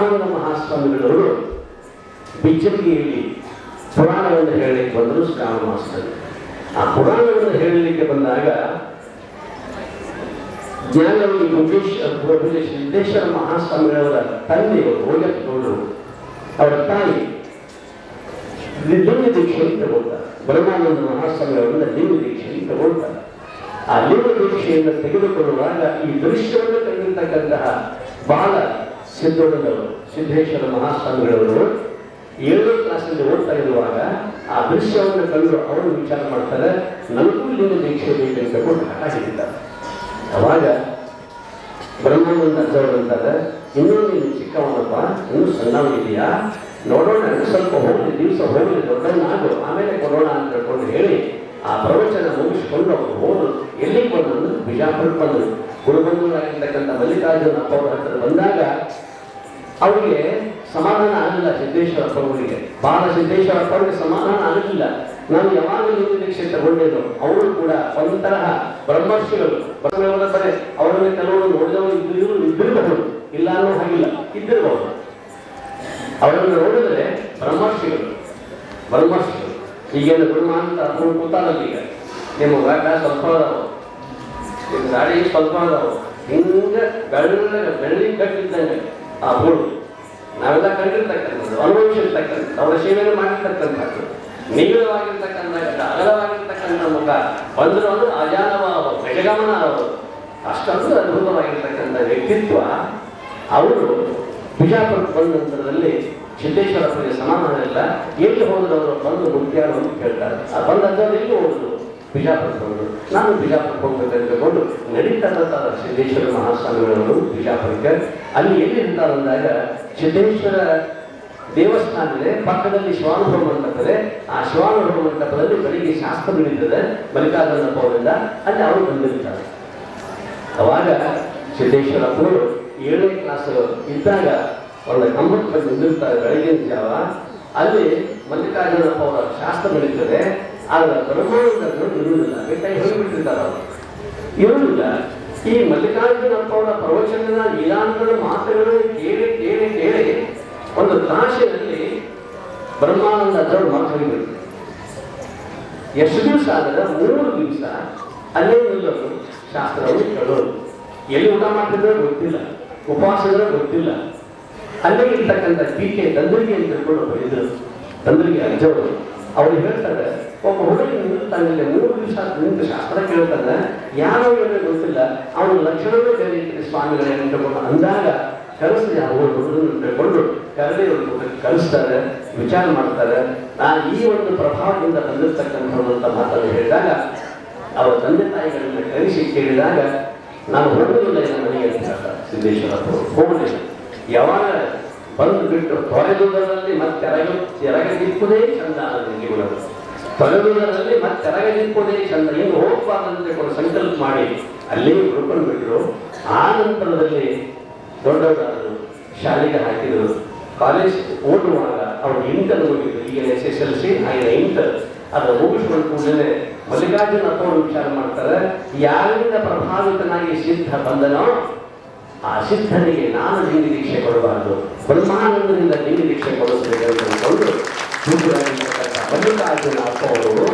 ಬ್ರಹ್ಮಾನಂದ ಮಹಾಸ್ವಾಮಿಗಳವರು ಬಿಜೆಪಿಯಲ್ಲಿ ಪುರಾಣವನ್ನು ಹೇಳಲಿಕ್ಕೆ ಬಂದರು ಶ್ರಾವಣ ಮಾಸದಲ್ಲಿ. ಆ ಪುರಾಣವನ್ನು ಹೇಳಲಿಕ್ಕೆ ಬಂದಾಗ ಜ್ಞಾನವಿ ಗುಂಡೇಶ್ವರ ಸಿದ್ದೇಶ್ವರ ಮಹಾಸ್ವಾಮಿಗಳವರ ತಂದೆಯವರು ಹೋಗಪ್ಪಗೌಡರು ಅವರ ತಾಯಿ ಲಿಂಗ ದೀಕ್ಷೆಯನ್ನು ತಗೊಳ್ತಾರೆ ಬ್ರಹ್ಮಾನಂದ ಮಹಾಸ್ವಾಮಿಯವರನ್ನ ಲಿಂಗ ದೀಕ್ಷೆಯನ್ನು ತಗೊಳ್ತಾರೆ ಆ ಲಿಂಗ ದೀಕ್ಷೆಯನ್ನು ತೆಗೆದುಕೊಳ್ಳುವಾಗ ಈ ದೃಶ್ಯವನ್ನು ಕಂಡಿರ್ತಕ್ಕಂತಹ ಬಾಲ ಸಿದ್ಧೋಡದವರು ಸಿದ್ದೇಶ್ವರ ಮಹಾಸ್ವಾಮಿಗಳವರು ಏಳನೇ ಕ್ಲಾಸಲ್ಲಿ ಓದ್ತಾ ಇರುವಾಗ ಆ ದೃಶ್ಯವನ್ನು ಕಂಡು ಅವರು ವಿಚಾರ ಮಾಡ್ತಾರೆ, ನನಗೂ ಲಿಂಗ ದೀಕ್ಷೆ ಬೇಕಂತ ಕೊಟ್ಟು ಅವಾಗ ಬ್ರಹ್ಮಾನಂದ ಅಜ್ಜವರು ಅಂತಾರೆ ಇನ್ನೂ ನೀನು ಚಿಕ್ಕವನಪ್ಪ, ಇನ್ನೂ ಸಣ್ಣವನಿದೆಯಾ ನೋಡೋಣ ಸ್ವಲ್ಪ ಹೋಗಲಿ, ದಿವಸ ಹೋಗಲಿ ದೊಡ್ಡವನಾಗು ಆಮೇಲೆ ಕೊಡೋಣ ಅಂತ ಹೇಳ್ಕೊಂಡು ಹೇಳಿ ಆ ಪ್ರವಚನ ಮುಗಿಸ್ಕೊಂಡು ಅವರು ಹೋದರು. ಎಲ್ಲಿಗೆ ಬಂದರು ಬಿಜಾಪುರಕ್ಕೆ ಬಂದರು ಗುರುಬಂಧುಗಳಾಗಿರ್ತಕ್ಕಂಥ ಮಲ್ಲಿಕಾರ್ಜುನ ಅಪ್ಪ ಹತ್ರ ಬಂದಾಗ ಅವರಿಗೆ ಸಮಾಧಾನ ಆಗಲಿಲ್ಲ ಸಿದ್ದೇಶ್ವರ ಅಪ್ಪಗಳಿಗೆ ಬಾಲ ಸಿದ್ದೇಶ್ವರ ಅಪ್ಪರಿಗೆ ಸಮಾಧಾನ ಆಗಲಿಲ್ಲ. ನಾನು ಯಾವಾಗ ದೀಕ್ಷೆ ತಗೊಂಡೇನು ಅವರು ಕೂಡ ಒಂತರಹ ಬ್ರಹ್ಮರ್ಷಿಗಳು. ಬ್ರಹ್ಮವರ ಬರೆ ಅವರನ್ನು ಕೆಲವರು ನೋಡಿದವರು ಇದ್ದರೂ ಇದ್ದಿರಬಹುದು. ಇಲ್ಲ ಅನ್ನೋ ಹಾಗಿಲ್ಲ, ಇದ್ದಿರಬಹುದು. ಅವರನ್ನು ನೋಡಿದ್ರೆ ಬ್ರಹ್ಮರ್ಷಿಗಳು ಬ್ರಹ್ಮರ್ಷಿಗಳು. ಈಗೇನು ಬ್ರಹ್ಮ ಅಂತ ಅವರು ಕೂತಾರಲ್ಲ ಈಗ. ನಿಮ್ಮ ಗಾಟ ಸ್ವಲ್ಪ ಅದಾವು. ನಿಮ್ಮ ಗಾಡಿ ಸ್ವಲ್ಪ ಅದಾವು. ಹಿಂಗೆ ಬೆಳ್ಳ ಬೆಳ್ಳಿ ಕಟ್ಟಿದ್ದಂಗೆ. ಆ ಮೂರು. ನಾವೆಲ್ಲ ಕಂಡಿರ್ತಕ್ಕಂಥದ್ದು ಅನುಭವಿಸಿರ್ತಕ್ಕಂಥದ್ದು, ಅವರ ಸೇವೆಯನ್ನು ಮಾಡಿರ್ತಕ್ಕಂಥದ್ದು. ನೀಳವಾಗಿರ್ತಕ್ಕಂಥ ಅಗಲವಾಗಿರ್ತಕ್ಕಂಥ ಮುಖ ಬಂದರು ಅಜಾನವ ಗಜಗಮನ ಅವರು ಅಷ್ಟೊಂದು ಅದ್ಭುತವಾಗಿರ್ತಕ್ಕಂಥ ವ್ಯಕ್ತಿತ್ವ. ಅವರು ಬಿಜಾಪುರಕ್ಕೆ ಬಂದ ನಂತರದಲ್ಲಿ ಸಿದ್ದೇಶ್ವರಪ್ಪನಿಗೆ ಸಮಾಧಾನ ಇಲ್ಲ ಎಲ್ಲಿ ಹೋದ್ರು ಅವರು ಬಂದು ಮುಖ್ಯ ಅಂತ ಕೇಳ್ತಾರೆ ಆ ಬಂದ ಅಜ್ಜರು ಎಲ್ಲಿ ಹೋದ್ರು? ಬಿಜಾಪುರಕ್ಕೆ ನಾನು ಬಿಜಾಪುರಕ್ಕೆ ಹೋಗ್ಬೇಕಂತ ತಿಳ್ಕೊಂಡು ನಡೀತಕ್ಕಂಥ ಸಿದ್ದೇಶ್ವರ ಮಹಾಸ್ವಾಮಿಗಳವರು ಬಿಜಾಪುರಕ್ಕೆ. ಅಲ್ಲಿ ಎಲ್ಲಿ ಅಂತ ಅಂದಾಗ ಸಿದ್ದೇಶ್ವರ ದೇವಸ್ಥಾನ ಇದೆ, ಪಕ್ಕದಲ್ಲಿ ಶಿವಾನುಭವ ಮಂಟಪದೆ ಆ ಶಿವಾನುಭವ ಮಂಟಪದಲ್ಲಿ ಬೆಳಿಗ್ಗೆ ಶಾಸ್ತ್ರ ನಡೀತದೆ ಮಲ್ಲಿಕಾರ್ಜುನಪ್ಪ ಅವರಿಂದ. ಅಲ್ಲಿ ಅವರು ಬಂದಿರ್ತಾರೆ. ಅವಾಗ ಸಿದ್ದೇಶ್ವರಪ್ಪನವರು ಏಳನೇ ಕ್ಲಾಸ್ ಇದ್ದಾಗ ಅವರ ಕಂಬಕ್ಕೆ ಬಂದಿರ್ತಾರೆ ಬೆಳಗಿನ ಜಾವ. ಅಲ್ಲಿ ಮಲ್ಲಿಕಾರ್ಜುನಪ್ಪ ಅವರ ಶಾಸ್ತ್ರ ನಡೀತದೆ ಆದ್ರೆ ಬ್ರಹ್ಮಾನಂದರು ಇರುವುದಿಲ್ಲ ಬೇಕಾಗಿ ಹೋಗಿಬಿಟ್ಟಿರ್ತಾರೆ ಅವರು ಇರುವುದಿಲ್ಲ. ಈ ಮಲ್ಲಿಕಾರ್ಜುನಪ್ಪ ಅವರ ಪ್ರವಚನದ ಮಾತುಗಳನ್ನು ಕೇಳಿ ಕೇಳಿ ಕೇಳಿ ಒಂದು ತಾಶಿನಲ್ಲಿ ಬ್ರಹ್ಮಾನಂದ ಅದರ ಮಾತು ಹೋಗಿಬಿಡ್ತಾರೆ ಎಷ್ಟು ದಿವಸ ಆದರೆ ಮೂರು ದಿವಸ ಅಲ್ಲೇ ನಿಲ್ಲೋದು. ಶಾಸ್ತ್ರವನ್ನು ಕೇಳೋದು ಎಲ್ಲಿ ಊಟ ಮಾಡ್ತಿದ್ರೆ ಗೊತ್ತಿಲ್ಲ. ಉಪವಾಸ ಇದ್ರೆ ಗೊತ್ತಿಲ್ಲ. ಅಲ್ಲೇ ಇರ್ತಕ್ಕಂಥ ಟೀಕೆ ತಂದ್ರಿಗೆ ಅಂತ ತಿಳ್ಕೊಂಡು ಬೈದರು ತಂದ್ರಿಗೆ ಅಜ್ಜವರು. ಅವ್ರು ಹೇಳ್ತಾರೆ ಒಬ್ಬ ಹುಡುಗಿ ನಿಲ್ತಾನಿಲ್ಲ ಮೂರು ದಿವಸ ನಿಂತು ಶಾಸ್ತ್ರ ಕೇಳ್ತಾನೆ ಯಾರು ಏನೋ ಗೊತ್ತಿಲ್ಲ, ಅವನ ಲಕ್ಷಣವೇ ಬೇರೆ ಸ್ವಾಮಿಗಳೇ ಅಂತಕೊಂಡು ಅಂದಾಗ ಕರೆಸಿ ಅವರು ಹುಡುಗನ ತಿಳ್ಕೊಂಡು ಕರಡಿ ಕಲಿಸ್ತಾರೆ ವಿಚಾರ ಮಾಡ್ತಾರೆ. ನಾನು ಈ ಒಂದು ಪ್ರಭಾವದಿಂದ ತಂದಿರ್ತಕ್ಕಂಥ ಅಂತ ಮಾತನ್ನು ಹೇಳಿದಾಗ, ಅವರ ತಂದೆ ತಾಯಿಗಳನ್ನ ಕರೆಸಿ ಕೇಳಿದಾಗ ನಾನು ಹೋಗುವುದಿಲ್ಲ ನನ್ನ ಮನೆಗೆ ಅಂತ ಹೇಳ್ತಾರೆ. ಹೋಗಲಿಲ್ಲ ಯಾವಾಗ ಬಂದು ಬಿಟ್ಟು ತೊರೆದುದರಲ್ಲಿ ಮತ್ತೆ ನಿಂತುದೇ ತೆರಗದಿಪ್ಪುದೇ ಚಂದ ಜೀವನ ತೊರೆದುದರಲ್ಲಿ ಮತ್ತೆ ತೆರಗದಿಪ್ಪುದೇ ಚಂದ ಏನು ಹೋಗ್ಬಾರ್ದಂತೆ ಕೂಡ ಸಂಕಲ್ಪ ಮಾಡಿ, ಅಲ್ಲಿ ಉಳ್ಕೊಂಡು ಬಿಟ್ಟರು ಆ ನಂತರದಲ್ಲಿ ದೊಡ್ಡವರಾದರು ಶಾಲೆಗೆ ಹಾಕಿದರು. ಕಾಲೇಜ್ ಓದುವಾಗ ಅವರು ಇಂಟರ್ ಹೋಗಿದ್ರು ಈಗ ಎಸ್ ಎಸ್ ಎಲ್ ಸಿ ಆಗಿನ ಇಂಟರ್ ಅದನ್ನು ಮುಗಿಸ್ಕೊಂಡು ಕೂಡಲೇ ಮಲ್ಲಿಕಾರ್ಜುನ ಅಪ್ಪವರು ವಿಚಾರ ಮಾಡ್ತಾರೆ. ಯಾರಿಂದ ಪ್ರಭಾವಿತನಾಗಿ ಸಿದ್ಧ ಬಂದನೋ, ಆ ಸಿದ್ಧನಿಗೆ ನಾನು ದೀಕ್ಷೆ ಕೊಡಬಾರದು. ಬ್ರಹ್ಮಾನಂದದಿಂದ ಕೊಡಿಸಬೇಕು ಅಂತ ಅಂದ್ಕೊಂಡು ಅಪ್ಪ ಅವರು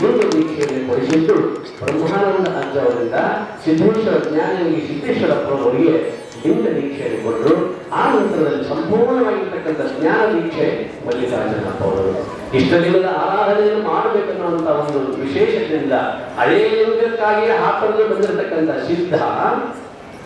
ಲಿಂಗ ದೀಕ್ಷೆಯನ್ನು ಕೊಡಿಸಿದ್ದು ಬ್ರಹ್ಮಾನಂದ ಅಜ್ಜ ಅವರಿಂದ ಸಿದ್ದೇಶ್ವರ ಜ್ಞಾನಿಗೆ ಸಿದ್ದೇಶ್ವರಪ್ಪನವರಿಗೆ ಲಿಂಗ ದೀಕ್ಷೆಯನ್ನು ಕೊಟ್ಟರು ಆ ನಂತರದಲ್ಲಿ ಸಂಪೂರ್ಣವಾಗಿರ್ತಕ್ಕಂಥ ಜ್ಞಾನ ದೀಕ್ಷೆ ಮಲ್ಲಿಕಾರ್ಜುನಪ್ಪ ಅವರು ಇಷ್ಟಲಿಂಗದ ಆರಾಧನೆಯನ್ನು ಮಾಡಬೇಕನ್ನುವಂಥ ಒಂದು ವಿಶೇಷತೆಯಿಂದ ಹಳೆಯ ಲಿಂಗಕ್ಕಾಗಿ ಹಾಕಲು ಬಂದಿರತಕ್ಕಂಥ ಸಿದ್ಧ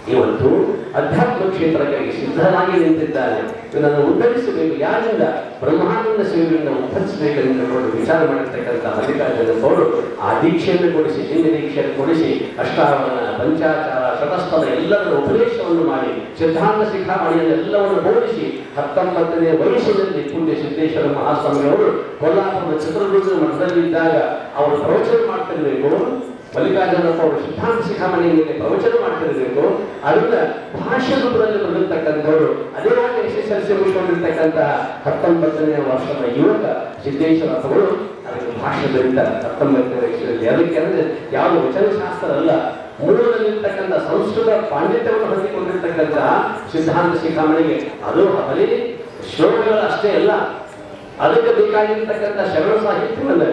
ಇವತ್ತು ಅಧ್ಯಾತ್ಮ ಕ್ಷೇತ್ರಕ್ಕಾಗಿ ಸಿದ್ಧನಾಗಿ ನಿಂತಿದ್ದಾನೆ ಇದನ್ನು ಉದ್ಧರಿಸಬೇಕು. ಯಾರಿಂದ? ಬ್ರಹ್ಮಾನಂದ ಸೇವೆಯನ್ನು ಉದ್ಧರಿಸಬೇಕೆಂದು ಕೊಂಡು ವಿಚಾರ ಮಾಡಿರ್ತಕ್ಕಂಥ ಮಲ್ಲಿಕಾರ್ಜುನ ಅವರು ಆ ದೀಕ್ಷೆಯನ್ನು ಕೊಡಿಸಿ ಹಿಂದಿ ದೀಕ್ಷೆಯನ್ನು ಕೊಡಿಸಿ ಅಷ್ಟಾವರಣ ಪಂಚಾಚಾರ ಶತಸ್ಥಲ ಎಲ್ಲರ ಉಪದೇಶವನ್ನು ಮಾಡಿ, ಸಿದ್ಧಾಂತ ಶಿಖಾಮಣಿಯನ್ನು ಎಲ್ಲವನ್ನು ಬೋಧಿಸಿ, ಹತ್ತೊಂಬತ್ತನೇ ವಯಸ್ಸಿನಲ್ಲಿ ಪುಣ್ಯ ಸಿದ್ದೇಶ್ವರ ಮಹಾಸ್ವಾಮಿಯವರು ಕೊಲ್ಲಾಪುರದ ಚಿತ್ರದುರ್ಗ ಮಠದಲ್ಲಿದ್ದಾಗ ಅವರು ಪ್ರವಚನ ಮಾಡ್ತಿರ್ಬೇಕು. ಮಲ್ಲಿಕಾರ್ಜುನಪ್ಪ ಅವರು ಸಿದ್ಧಾಂತ ಶಿಖಾಮಣಿಯಲ್ಲಿ ಪ್ರವಚನ ಮಾಡ್ತಿರಬೇಕು. ಅದನ್ನ ಭಾಷೆ ರೂಪದಲ್ಲಿ ಬಂದಿರತಕ್ಕಂಥವ್ರು ಅದೇ ಸಿ ಮುಗಿಸ್ಕೊಂಡಿರ್ತಕ್ಕಂತಹ ಹತ್ತೊಂಬತ್ತನೇ ವರ್ಷದ ಯುವಕ ಅವರು ಅದಕ್ಕೆ ಭಾಷೆ ಹತ್ತೊಂಬತ್ತನೇ ವಯಸ್ಸಿನಲ್ಲಿ. ಅದಕ್ಕೆ ಅಂದ್ರೆ ಯಾವ ವಚನಶಾಸ್ತ್ರ ಅಲ್ಲ, ಮೂಲದಲ್ಲಿರ್ತಕ್ಕಂಥ ಸಂಸ್ಕೃತ ಪಾಂಡಿತ್ಯವನ್ನು ಹೊಂದಿಕೊಂಡಿರ್ತಕ್ಕಂತಹ ಸಿದ್ಧಾಂತ ಶಿಖಾಮಣಿಗೆ ಅದು ಅಲ್ಲಿ ಶ್ಲೋಕಗಳು ಅಷ್ಟೇ ಅಲ್ಲ, ಅದಕ್ಕೆ ಬೇಕಾಗಿರ್ತಕ್ಕಂಥ ಶರಣ ಸಾಹಿತ್ಯವನ್ನ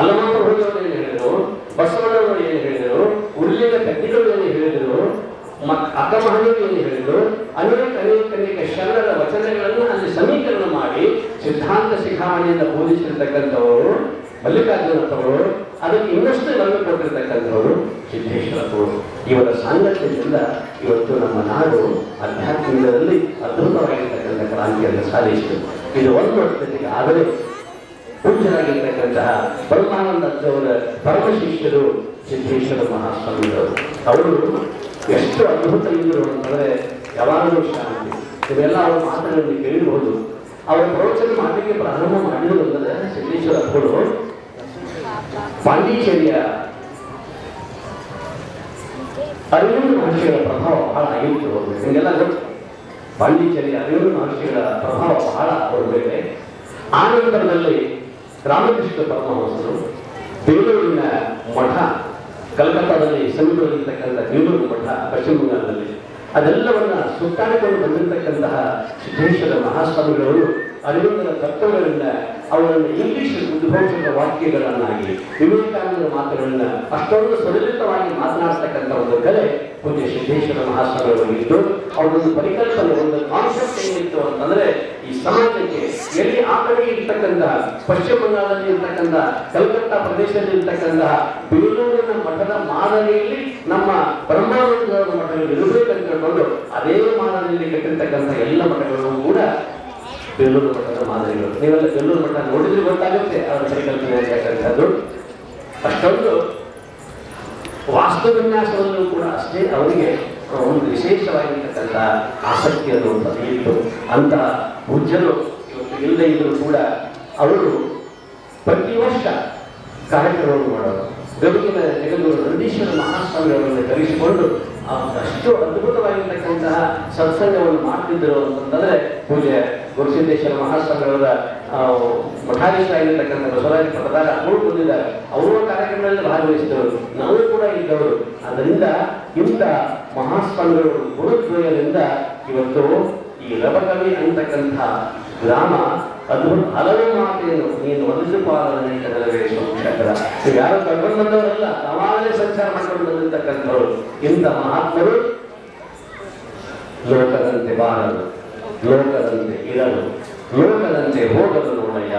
ಅಲ್ಲಮಾಪ್ರಭುಗಳು ಏನು ಹೇಳಿದರು? ಬಸವಣ್ಣವರು ಏನು ಹೇಳಿದರು? ಉಳ್ಳಿನ ಕಡ್ಡಿಗಳು ಏನು ಹೇಳಿದರು? ಅಕ್ಕಮಹನಿಗಳು ಏನು ಹೇಳಿದರು? ಅನೇಕ ಅನೇಕ ಅನೇಕ ಶರಣರ ವಚನಗಳನ್ನು ಅಲ್ಲಿ ಸಮೀಕರಣ ಮಾಡಿ ಸಿದ್ಧಾಂತ ಶಿಖಾಮಣಿಯಿಂದ ಬೋಧಿಸಿರ್ತಕ್ಕಂಥವರು ಮಲ್ಲಿಕಾರ್ಜುನಂಥವರು ಅದಕ್ಕೆ ಇನ್ನಷ್ಟು ಗಮನ ಕೊಟ್ಟಿರ್ತಕ್ಕಂಥವರು ಸಿದ್ದೇಶ್ವರಪ್ಪವರು ಇವರ ಸಾಂಗತ್ಯದಿಂದ ಇವತ್ತು ನಮ್ಮ ನಾಡು ಅಧ್ಯಾತ್ಮದಲ್ಲಿ ಅದ್ಭುತವಾಗಿರ್ತಕ್ಕಂಥ ಕ್ರಾಂತಿಯನ್ನು ಸಾಧಿಸಿತು ಇದು ಒಂದು ಆದರೆ ಪೂಜ್ಯರಾಗಿರ್ತಕ್ಕಂತಹ ಪರಮಾನಂದವರ ಪರಮ ಶಿಷ್ಯರು ಸಿದ್ದೇಶ್ವರ ಮಹಾಸ್ವಾಮಿಗಳು. ಅವರು ಎಷ್ಟು ಅದ್ಭುತ ಇದ್ದರು ಅಂತಂದರೆ ಯಾವಾಗಲೂ ಶಾಂತಿ. ಇವೆಲ್ಲ ಅವರ ಮಾತುಗಳನ್ನು ಕೇಳಿರ್ಬೋದು. ಅವರ ಪ್ರವಚನ ಮಾತಿಗೆ ಪ್ರಾರಂಭ ಅಂದರೆ ಸಿದ್ದೇಶ್ವರ ಅಪ್ಪಗಳು ಪಾಂಡಿಚೇರಿಯ ಅರವಿಂದ ಮಹರ್ಷಿಗಳ ಪ್ರಭಾವ ಬಹಳ ಆಗಿತ್ತು. ನಿಮಗೆಲ್ಲ ಗೊತ್ತು? ಪಾಂಡಿಚೇರಿಯ ಅರವಿಂದ ಮಹರ್ಷಿಗಳ ಪ್ರಭಾವ ಬಹಳ ಅವರ ಮೇಲೆ. ಆ ನಂತರದಲ್ಲಿ ರಾಮಕೃಷ್ಣ ಪರಮಹಂಸರು ಬೆಂಗಳೂರಿನ ಮಠ, ಕಲ್ಕತ್ತಾದಲ್ಲಿ, ಸಮೀಪದಲ್ಲಿರ್ತಕ್ಕಂಥ ಬೆಂಗಳೂರು ಮಠ, ಪಶ್ಚಿಮ ಬಂಗಾಳದಲ್ಲಿ. ಅದೆಲ್ಲವನ್ನ ಸುತ್ತಾಡಿಕೊಂಡು ಬಂದಿರತಕ್ಕಂತಹ ಸಿದ್ದೇಶ್ವರ ಮಹಾಸ್ವಾಮಿಗಳು ಅರವಿಂದರ ತತ್ವಗಳಿಂದ ಅವರನ್ನು ಇಂಗ್ಲಿಷ್ ಉದ್ಘೋಷಕ ವಾಕ್ಯಗಳನ್ನಾಗಿ ವಿವೇಕಾನಂದರ ಮಾತುಗಳನ್ನ ಅಷ್ಟೊಂದು ಸುಲಲಿತವಾಗಿ ಮಾತನಾಡ್ತಕ್ಕಂಥ ಒಂದು ಕಲೆ ಪೂಜ್ಯ ಸಿದ್ದೇಶ್ವರ ಮಹಾಸ್ವಾಮಿಗಳಿದ್ದು ಅವರೊಂದು ಪರಿಕಲ್ಪನೆ, ಒಂದು ಕಾನ್ಸೆಪ್ಟ್ ಏನಿತ್ತು ಅಂತಂದ್ರೆ ಸಮಾಜಕ್ಕೆ ಎಲ್ಲಿ ಆ ಕಡೆ ಇರ್ತಕ್ಕಂತಹ, ಪಶ್ಚಿಮ ಬಂಗಾಳದಲ್ಲಿ ಇರ್ತಕ್ಕಂಥ ಕಲ್ಕತ್ತಾ ಪ್ರದೇಶದಲ್ಲಿ ಇರ್ತಕ್ಕಂತಹ ಬೆಂಗಳೂರಿನ ಮಠದ ಮಾದರಿಯಲ್ಲಿ ನಮ್ಮ ಪರಮಾನಂದ ಮಠಗಳು ಇರಬೇಕಂತ ತಿಳ್ಕೊಂಡು ಅದೇ ಮಾದರಿಯಲ್ಲಿ ಕಟ್ಟಿರ್ತಕ್ಕಂಥ ಎಲ್ಲ ಮಠಗಳನ್ನು ಕೂಡ ಬೆಂಗಳೂರು ಮಠದ ಮಾದರಿಗಳು. ನೀವೆಲ್ಲ ಬೆಂಗಳೂರು ಮಠ ನೋಡಿದ್ರೆ ಗೊತ್ತಾಗುತ್ತೆ ಅವರ ಪರಿಕಲ್ಪನೆ ಅಂತಕ್ಕಂಥದ್ದು ಅಷ್ಟೊಂದು ವಾಸ್ತು ವಿನ್ಯಾಸದಲ್ಲೂ ಕೂಡ ಅಷ್ಟೇ ಅವರಿಗೆ ಒಂದು ವಿಶೇಷವಾಗಿರ್ತಕ್ಕಂಥ ಆಸಕ್ತಿ ಅನ್ನುವಂಥದ್ದು ಇತ್ತು ಅಂತಹ ಪೂಜ್ಯರು ಇಲ್ಲದೇ ಇದ್ರೂ ಕೂಡ ಅವರು ಪ್ರತಿ ವರ್ಷ ಕಾರ್ಯಕ್ರಮವನ್ನು ಮಾಡೋರು ಗದುಗಿನ ಜಗದ್ಗುರು ನಂದೀಶ್ವರ ಮಹಾಸ್ವಾಮಿಯವರನ್ನು ಕರೆಸಿಕೊಂಡು ಅಷ್ಟು ಅದ್ಭುತವಾಗಿರ್ತಕ್ಕಂತಹ ಸತ್ಸಂಗವನ್ನು ಮಾಡ್ತಿದ್ದರು ಅಂತಂದ್ರೆ ಪೂಜೆ ಗುರುಸಿದ್ದೇಶ್ವರ ಮಹಾಸ್ವಾಮಿಯವರ ಮಠಾಧೀಶ ಆಗಿರ್ತಕ್ಕಂಥ ಬಸವರಾಜ ಪಟ್ಟದಾಗ ಅವರು ಬಂದಿದ್ದಾರೆ. ಅವರು ಕಾರ್ಯಕ್ರಮದಲ್ಲಿ ಭಾಗವಹಿಸಿದವರು. ನಾವು ಕೂಡ ಇದ್ದವರು. ಅದರಿಂದ ಇಂಥ ಮಹಾಸ್ವಾಮಿಗಳು ಗುರುದ್ವಯದಿಂದ ಇವತ್ತು ಈ ರಬಕವಿ ಅಂತಕ್ಕಂಥ ಗ್ರಾಮ ಅದು ಹಲವು ಮಾತೆಯನ್ನು ನೀನು ಒಂದು ಪಾಲನೆ ಕದಲವೇ ಸೋಮಶೇಖರ ನೀವು ಯಾರು ಕರ್ಕೊಂಡು ಬಂದವರಲ್ಲ ತಾವಾಗಲೇ ಸಂಚಾರ ಮಾಡ್ಕೊಂಡು ಬಂದಿರ್ತಕ್ಕಂಥವ್ರು. ಇಂಥ ಮಹಾತ್ಮರು ಲೋಕದಂತೆ ಬಾರಲು ಲೋಕದಂತೆ ಇರಲು ಲೋಕದಂತೆ ಹೋಗಲು ನೋಡಯ್ಯ.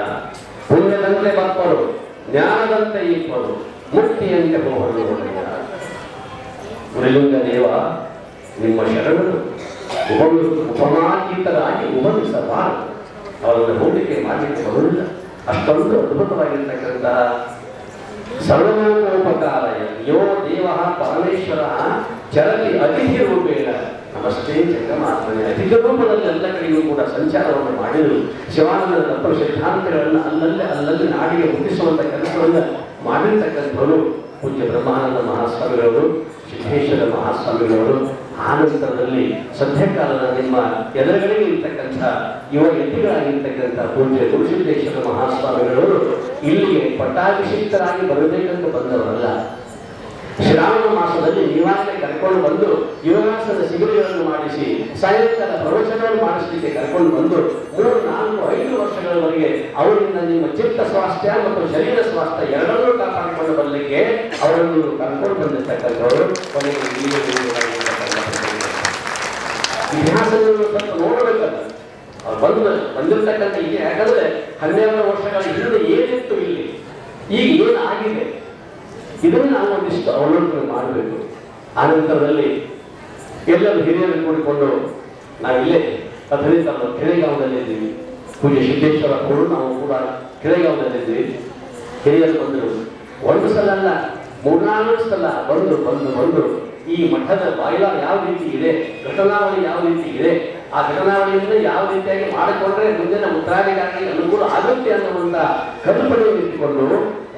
ಪುಣ್ಯದಂತೆ ಬಪ್ಪರು ಜ್ಞಾನದಂತೆ ಇಪ್ಪರು ಮುಕ್ತಿಯಂತೆ ಹೋಗಲು ನೋಡಯ್ಯ. ಉರಿಲಿಂಗ ದೇವ, ನಿಮ್ಮ ಶರಣರು ಉಪಮ ಉಪಮಾತೀತರಾಗಿ ಉಪಮಿಸಬಾರದು. ಅವರನ್ನು ಹೋಗಲಿಕ್ಕೆ ಮಾಡಲಿಕ್ಕೆ ಬರುವುದಿಲ್ಲ ಅಷ್ಟೊಂದು ಅದ್ಭುತವಾಗಿರ್ತಕ್ಕಂತಹ ಸರ್ವೋಪಕಾರ ಯೋ ದೇವ ಪರಮೇಶ್ವರ ಚರತಿ ಅತಿಥಿ ರೂಪೇಣ ನಮಸ್ತೆ ಜಗಮಾತ್ಮನೆ ಅತಿಥಿ ರೂಪದಲ್ಲಿ ಎಲ್ಲ ಕಡೆಯೂ ಕೂಡ ಸಂಚಾರವನ್ನು ಮಾಡಿದರು. ಶಿವಾನಂದ ತತ್ವ ಸಿದ್ಧಾಂತಗಳನ್ನು ಅಲ್ಲಲ್ಲಿ ಅಲ್ಲಲ್ಲಿ ನಾಡಿಗೆ ಹುಟ್ಟಿಸುವಂತ ಕೆಲಸವನ್ನು ಮಾಡಿರ್ತಕ್ಕಂಥವರು ಪೂಜ್ಯ ಬ್ರಹ್ಮಾನಂದ ಮಹಾಸ್ವಾಮಿಗಳವರು. ಸಿದ್ದೇಶ್ವರ ಮಹಾಸ್ವಾಮಿಗಳವರು ಆ ನಂತರದಲ್ಲಿ ಸದ್ಯಕಾಲದ ನಿಮ್ಮ ಎದುರುಗಳಿಗೆ ಇರ್ತಕ್ಕಂಥ ಯುವ ಯತಿಗಳಾಗಿರ್ತಕ್ಕಂಥ ಪೂಜ್ಯ ಗುರುಸಿದ್ದೇಶ್ವರ ಮಹಾಸ್ವಾಮಿಗಳವರು ಇಲ್ಲಿಗೆ ಪಟ್ಟಾಭಿಷಿಕ್ತರಾಗಿ ಬರಬೇಕಂತ ಬಂದವರಲ್ಲ. ಶ್ರಾವಣ ಮಾಸದಲ್ಲಿ ನಿವಾಸಕ್ಕೆ ಕರ್ಕೊಂಡು ಬಂದು ಯೋಗಾಸನದ ಶಿಬಿರಗಳನ್ನು ಮಾಡಿಸಿ ಸಾಯಂಕಾಲ ಪ್ರವಚನವನ್ನು ಮಾಡಿಸಲಿಕ್ಕೆ ಕರ್ಕೊಂಡು ಬಂದು ಮೂರು, ನಾಲ್ಕು, ಐದು ವರ್ಷಗಳವರೆಗೆ ಅವರಿಂದ ನಿಮ್ಮ ಚಿತ್ತ ಸ್ವಾಸ್ಥ್ಯ ಮತ್ತು ಶರೀರ ಸ್ವಾಸ್ಥ್ಯ ಎರಡನ್ನೂ ಕಾಪಾಡಿಕೊಂಡು ಬರಲಿಕ್ಕೆ ಅವರನ್ನು ಕರ್ಕೊಂಡು ಬಂದಿರ್ತಕ್ಕಂಥವರು ಕೊನೆಗೆ ನೋಡಬೇಕಂತ ಇತಿಹಾಸವನ್ನು ನೋಡಬೇಕಲ್ಲ. ಅವ್ರು ಬಂದು ಬಂದಿರತಕ್ಕಂಥ ಈಗ ಯಾಕಂದ್ರೆ ಹನ್ನೆರಡು ವರ್ಷಗಳ ಹಿಂದೆ ಏನಿತ್ತು ಇಲ್ಲಿ? ಈಗ ಏನಾಗಿದೆ? ಇದನ್ನು ನಾವು ಒಂದಿಷ್ಟು ಅವಲೋಕನೆ ಮಾಡಬೇಕು. ಆನಂತರದಲ್ಲಿ ಎಲ್ಲರೂ ಹಿರಿಯರು ಕೂಡಿಕೊಂಡು ನಾವಿಲ್ಲೇ ಕೆರೆಗಾವದಲ್ಲಿ ಇದ್ದೀವಿ. ಪೂಜೆ ಸಿದ್ದೇಶ್ವರ ಅವರು ನಾವು ಕೂಡ ಕೆರೆಗಾವದಲ್ಲಿ ಇದ್ದೀವಿ. ಹಿರಿಯರು ಬಂದರು. ಒಂದು ಸಲ ಅಲ್ಲ, ಮೂರ್ನಾಲ್ಕು ಸಲ ಬಂದು ಬಂದು ಬಂದು ಈ ಮಠದ ಬಾಯಿಲ ಯಾವ ರೀತಿ ಇದೆ, ಘಟನಾವಳಿ ಯಾವ ರೀತಿ ಇದೆ, ಆ ಘಟನಾವಳಿಯಿಂದ ಯಾವ ರೀತಿಯಾಗಿ ಮಾಡಿಕೊಂಡ್ರೆ ಮುಂದಿನ ಮುದ್ರಾದಿಗಾಗಿ ಅನುಕೂಲ ಆಗುತ್ತೆ ಅನ್ನುವಂತ ಕಲ್ಪನೆಯನ್ನು ಇಟ್ಟುಕೊಂಡು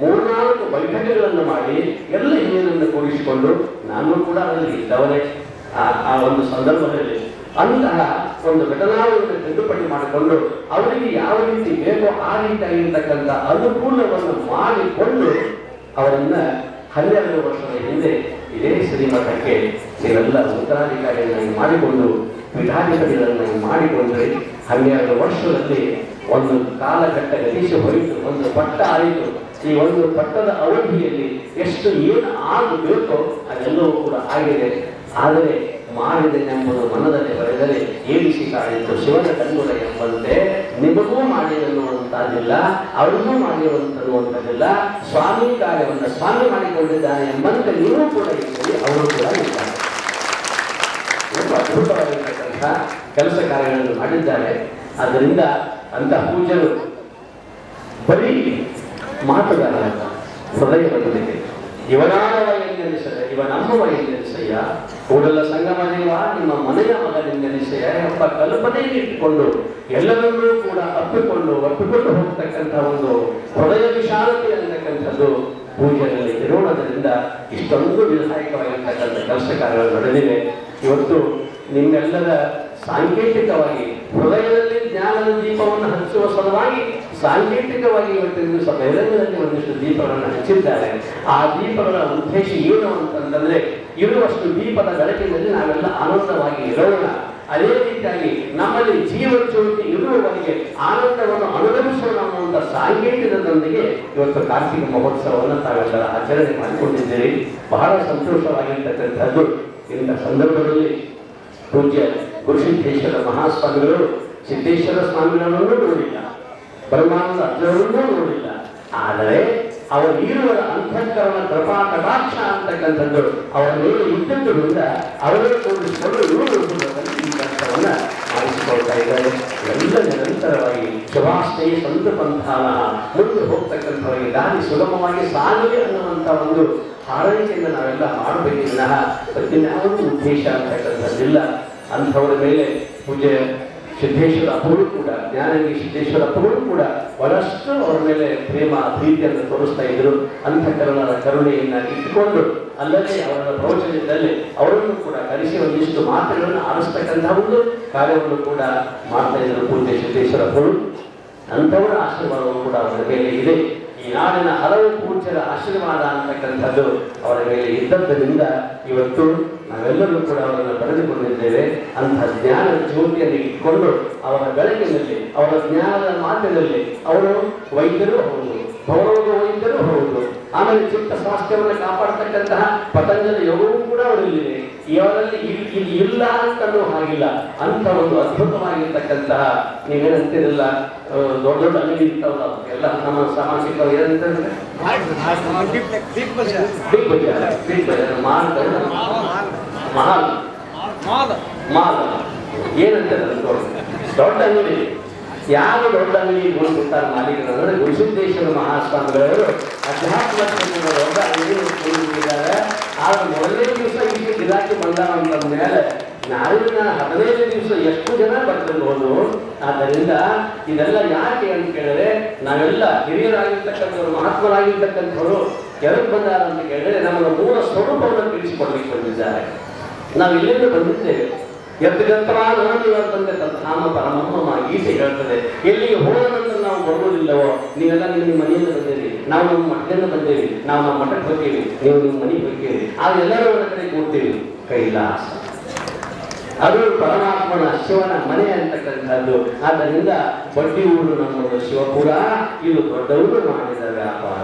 ಮೂರ್ನಾಲ್ಕು ಬೈಠಕಗಳನ್ನು ಮಾಡಿ ಎಲ್ಲ ಹಿರಿಯರನ್ನು ಕೂಡಿಸಿಕೊಂಡು ನಾನು ಕೂಡ ಅದರಲ್ಲಿ ಇದ್ದವನೇ. ಆ ಒಂದು ಸಂದರ್ಭದಲ್ಲಿ ಅಂತಹ ಒಂದು ಘಟನಾವನ್ನು ತಿದ್ದುಪಡಿ ಮಾಡಿಕೊಂಡು ಅವರಿಗೆ ಯಾವ ರೀತಿ ಬೇಕೋ ಆ ರೀತಿಯಾಗಿರ್ತಕ್ಕಂಥ ಅನುಕೂಲವನ್ನು ಮಾಡಿಕೊಂಡು ಅವರನ್ನ ಹನ್ನೆರಡು ವರ್ಷದ ಹಿಂದೆ ಇದೇ ಶ್ರೀಮಠಕ್ಕೆ ನೀವೆಲ್ಲ ಉತ್ತರಾಧಿಕಾರಿಗಳನ್ನಾಗಿ ಮಾಡಿಕೊಂಡು ಪೀಠಾಧಿಪತಿಗಳನ್ನಾಗಿ ಮಾಡಿಕೊಂಡ್ರೆ ಹನ್ನೆರಡು ವರ್ಷದಲ್ಲಿ ಒಂದು ಕಾಲಘಟ್ಟ ಗತಿಸಿ ಹೋಯಿತು, ಒಂದು ಪಟ್ಟ ಆಯಿತು. ಈ ಒಂದು ಪಟ್ಟದ ಅವಧಿಯಲ್ಲಿ ಎಷ್ಟು ಏನು ಆಗಬೇಕೋ ಅದೆಲ್ಲವೂ ಕೂಡ ಆಗಿದೆ. ಆದರೆ ಮಾಡಿದೆನೆಂಬುದು ಮನದಲ್ಲಿ ಬರೆದರೆ ಏನು ಕಾಣಿತು ಶಿವನ ಕಣ್ಣುರ ಎಂಬಂತೆ ನಿಮಗೂ ಮಾಡಿದನ್ನುವಂತಾದಿಲ್ಲ ಅವರಿಗೂ ಮಾಡಿರುವಂತನ್ನುವಂಥದ್ದಿಲ್ಲ ಸ್ವಾಮಿ ಕಾರ್ಯವನ್ನು ಸ್ವಾಮಿ ಮಾಡಿಕೊಂಡಿದ್ದಾನೆ ಎಂಬಂತೆ ನೀವು ಕೂಡ ಇದ್ದೀರಿ, ಅವರು ಕೂಡ ಇದ್ದಾರೆ. ತುಂಬ ಅದ್ಭುತವಾಗಿರ್ತಕ್ಕಂಥ ಕೆಲಸ ಕಾರ್ಯಗಳನ್ನು ಮಾಡಿದ್ದಾರೆ. ಆದ್ದರಿಂದ ಅಂತ ಪೂಜರು ಬರೀ ಮಾತುಗಾರರಲ್ಲ ಹೃದಯ ಬಂದಿದೆ ಇವನಾದವ ಎಂದೆನಿಸದೆ ಇವ ನಮ್ಮ ಕೂಡಲ ಸಂಗಮ ದೇವ, ನಿಮ್ಮ ಮನೆಯ ಮಗನೆಂದೆನಿಸಯ್ಯ ಎಂಬ ಕಲ್ಪನೆಯನ್ನು ಇಟ್ಟುಕೊಂಡು ಎಲ್ಲರನ್ನೂ ಕೂಡ ಅಪ್ಪಿಕೊಂಡು, ಒಪ್ಪಿಕೊಂಡು ಹೋಗ್ತಕ್ಕಂಥ ಒಂದು ಹೃದಯ ವಿಶಾಲತೆ ಅನ್ನತಕ್ಕಂಥದ್ದು ಪೂಜೆಯಲ್ಲಿ ಇರೋಣದಿಂದ ಇಷ್ಟೊಂದು ವಿಧಾಯಕವಾಗಿರ್ತಕ್ಕಂಥ ಕೆಲಸ ಕಾರ್ಯಗಳು ನಡೆದಿವೆ. ಇವತ್ತು ನಿಮ್ಮೆಲ್ಲರ ಸಾಂಕೇತಿಕವಾಗಿ ಹೃದಯದಲ್ಲಿ ಜ್ಞಾನದ ದೀಪವನ್ನು ಹಚ್ಚುವ ಸಲುವಾಗಿ ಸಾಂಕೇತಿಕವಾಗಿ ಇವತ್ತಿನ ಸ್ವಲ್ಪ ಬೆಳಗಿನಲ್ಲಿ ಒಂದಿಷ್ಟು ದೀಪಗಳನ್ನು ಹಚ್ಚಿದ್ದಾರೆ. ಆ ದೀಪಗಳ ಉದ್ದೇಶ ಏನು ಅಂತಂದ್ರೆ ಇರುವಷ್ಟು ದೀಪದ ಬೆಳಕಿನಲ್ಲಿ ನಾವೆಲ್ಲ ಆನಂದವಾಗಿ ಇರೋಣ. ಅದೇ ರೀತಿಯಾಗಿ ನಮ್ಮಲ್ಲಿ ಜೀವ ಜ್ಯೋತಿ ಇರುವವರಿಗೆ ಆನಂದವನ್ನು ಅನುಭವಿಸೋಣ ಅನ್ನುವಂಥ ಸಾಂಕೇತಿಕದೊಂದಿಗೆ ಇವತ್ತು ಕಾರ್ತಿಕ ಮಹೋತ್ಸವವನ್ನು ತಾವೆಲ್ಲರ ಆಚರಣೆ ಮಾಡಿಕೊಂಡಿದ್ದೀರಿ. ಬಹಳ ಸಂತೋಷವಾಗಿರ್ತಕ್ಕಂಥದ್ದು ಇಂಥ ಸಂದರ್ಭದಲ್ಲಿ ಪೂಜ್ಯ ಗುರುಸಿದ್ದೇಶ್ವರ ಮಹಾಸ್ವಾಮಿಗಳು, ಸಿದ್ದೇಶ್ವರ ಸ್ವಾಮಿಗಳನ್ನು ನೋಡಿಲ್ಲ. ಬ್ರಹ್ಮಾನಂದ ಅಜ್ಞರನ್ನೂ ನೋಡಿಲ್ಲ. ಆದರೆ ಅವರ ಇರುವ ಅಂತಃಕರಣ ಕೃಪಾ ಕಟಾಕ್ಷ ಅಂತಕ್ಕಂಥದ್ದು ಅವರ ಮೇಲೆ ಇದ್ದದ್ದರಿಂದ ಅವರನ್ನು ತೋರಿಸಿಕೊಂಡು ಇವರು ಈ ಇದ್ದಾರೆ. ಎಲ್ಲ ನಿರಂತರವಾಗಿ ಶುಭಾಷ್ಟೇ ಸಂತ ಪಂಥಾನ ಮುಂದೆ ಹೋಗ್ತಕ್ಕಂಥವರಿಗೆ ದಾರಿ ಸುಗಮವಾಗಿ ಸಾಗಲಿ ಅನ್ನುವಂಥ ಒಂದು ಹಾರೈಕೆಯನ್ನು ನಾವೆಲ್ಲ ಮಾಡಬೇಕಿಲ್ಲ. ಪ್ರತಿ ಪ್ರತಿನ್ಯಾವುದೂ ಉದ್ದೇಶ ಅಂತಕ್ಕಂಥದ್ದಿಲ್ಲ ಅಂಥವರ ಮೇಲೆ ಪೂಜೆ ಸಿದ್ದೇಶ್ವರ ಅಪ್ಪಗಳು ಕೂಡ ಜ್ಞಾನಂಗಿ ಸಿದ್ದೇಶ್ವರ ಅಪ್ಪಗಳು ಕೂಡ ಬಹಳಷ್ಟು ಅವರ ಮೇಲೆ ಪ್ರೇಮ, ಪ್ರೀತಿಯನ್ನು ತೋರಿಸ್ತಾ ಇದ್ರು. ಅಂತಃಕರಣದ ಕರುಣೆಯನ್ನ ಇಟ್ಟುಕೊಂಡು ಅಲ್ಲದೆ ಅವರ ಪ್ರವಚನದಲ್ಲಿ ಅವರನ್ನು ಕೂಡ ಕರೆಸಿ ಒಂದಿಷ್ಟು ಮಾತುಗಳನ್ನು ಆರಿಸ್ತಕ್ಕಂಥ ಒಂದು ಕಾರ್ಯವನ್ನು ಕೂಡ ಮಾಡ್ತಾ ಇದ್ರು ಪೂಜೆ ಸಿದ್ದೇಶ್ವರ ಅಪ್ಪಗಳು. ಅಂಥವರ ಆಶೀರ್ವಾದವು ಕೂಡ ಅವರ ಮೇಲೆ ಇದೆ. ಈ ನಾಡಿನ ಹಲವು ಪೂಜ್ಯರ ಆಶೀರ್ವಾದ ಅಂತಕ್ಕಂಥದ್ದು ಅವರ ಮೇಲೆ ಇದ್ದದ್ದರಿಂದ ಇವತ್ತು ನಾವೆಲ್ಲರೂ ಕೂಡ ಅವರನ್ನು ಪಡೆದುಕೊಂಡಿದ್ದೇವೆ ಅಂತಹ ಜ್ಞಾನ ಜ್ಯೋತಿಯನ್ನು ಇಟ್ಕೊಂಡು ಅವರ ಬೆಳಕಿನಲ್ಲಿ, ಅವರ ಜ್ಞಾನದ ಮಾತಿನಲ್ಲಿ ಅವರು ವೈದ್ಯರು ಹೌದು, ಗೌರವದ ವೈದ್ಯರು ಹೌದು. ಆಮೇಲೆ ಚಿತ್ತ ಸ್ವಾಸ್ಥ್ಯವನ್ನು ಕಾಪಾಡತಕ್ಕಂತಹ ಪತಂಜಲಿ ಯೋಗವೂ ಕೂಡ ಅವರಲ್ಲಿದೆ ಇವರಲ್ಲಿ ಇಲ್- ಇಲ್ಲಿ ಇಲ್ಲ ಅಂತಲೂ ಹಾಗಿಲ್ಲ. ಅಂತ ಒಂದು ಅದ್ಭುತವಾಗಿರ್ತಕ್ಕಂತಹ ನೀವೇನಂತಿರಲಿಲ್ಲ ದೊಡ್ಡ ದೊಡ್ಡ ಅಂಗಡಿ ಇರ್ತಾವಲ್ಲ ಎಲ್ಲ ನಮ್ಮ ಸಾಮಾಜಿಕ ಏನಂತಂದ್ರೆ ಏನಂತಾರೆ ದೊಡ್ಡ ಅಂಗಡಿ. ಯಾವ ದೊಡ್ಡ ಅಂಗಡಿ ಗೊಂಡ್ಬಿಡ್ತಾರೆ ಮಾಲೀಕರು ಗುರುಸಿದ್ದೇಶ್ವರ ಮಹಾಸ್ವಾಮಿಗಳವರು ಅಧ್ಯಾತ್ಮ ದೊಡ್ಡ ಅಂಗಡಿ ಕೊಂಡಿದ್ದಾರೆ ಆದ್ರೆ ಮೊದಲನೇ ದಿವಸ ಇಲ್ಲಿ ಇಲಾಖೆ ಬಂದಾರ ಅಂತಂದ್ಮೇಲೆ ಮೇಲೆ ನಾಳಿನ ಹದಿನೈದು ದಿವಸ ಎಷ್ಟು ಜನ ಬರ್ತಿರ್ಬೋದು ಆದ್ದರಿಂದ ಇದೆಲ್ಲ ಯಾಕೆ ಅಂತ ಕೇಳಿದ್ರೆ, ನಾವೆಲ್ಲ ಹಿರಿಯರಾಗಿರ್ತಕ್ಕಂಥವ್ರು, ಮಹಾತ್ಮರಾಗಿರ್ತಕ್ಕಂಥವ್ರು ಎದಕ್ಕೆ ಬಂದಾರ ಅಂತ ಕೇಳಿದ್ರೆ ನಮ್ಮ ಮೂಲ ಸ್ವರೂಪವನ್ನು ತಿಳಿಸಿಕೊಡ್ಲಿಕ್ಕೆ ಬಂದಿದ್ದಾರೆ. ನಾವು ಇಲ್ಲಿಂದ ಬಂದಿದ್ದೇವೆ. ಎತ್ತಗಂತರ ಬಂದೆ ತಮ್ಮ ಪರಮಮ್ಮ ಗೀತೆ ಹೇಳ್ತದೆ. ಎಲ್ಲಿಗೆ ಹೋಗೋಣ ನಾವು ಬರುವುದಿಲ್ಲವೋ ನೀವೆಲ್ಲ ನಿಮ್ಮ ಮನೆಯಿಂದ ಬಂದಿರಿ. ನಾವು ನಮ್ಮ ಮಠದಿಂದ ಬಂದೇವಿ ನಾವು ನಮ್ಮ ಮಠಕ್ಕೆ ಹೋಗ್ತೀವಿ. ನೀವು ನಿಮ್ಮ ಮನೆಗೆ ಹೋಗ್ತೀವಿ ಆಗ ಎಲ್ಲರೂ ಕಡೆ ಕೂಡ್ತೀವಿ ಕೈಲಾಸ. ಅದು ಪರಮಾತ್ಮನ ಶಿವನ ಮನೆ ಅಂತಕ್ಕಂಥದ್ದು. ಆದ್ದರಿಂದ ಬಡ್ಡಿ ಊರು ನಮ್ಮದು ಶಿವಪುರ ಇದು ದೊಡ್ಡವರು ಮಾಡಿದ ವ್ಯಾಪಾರ.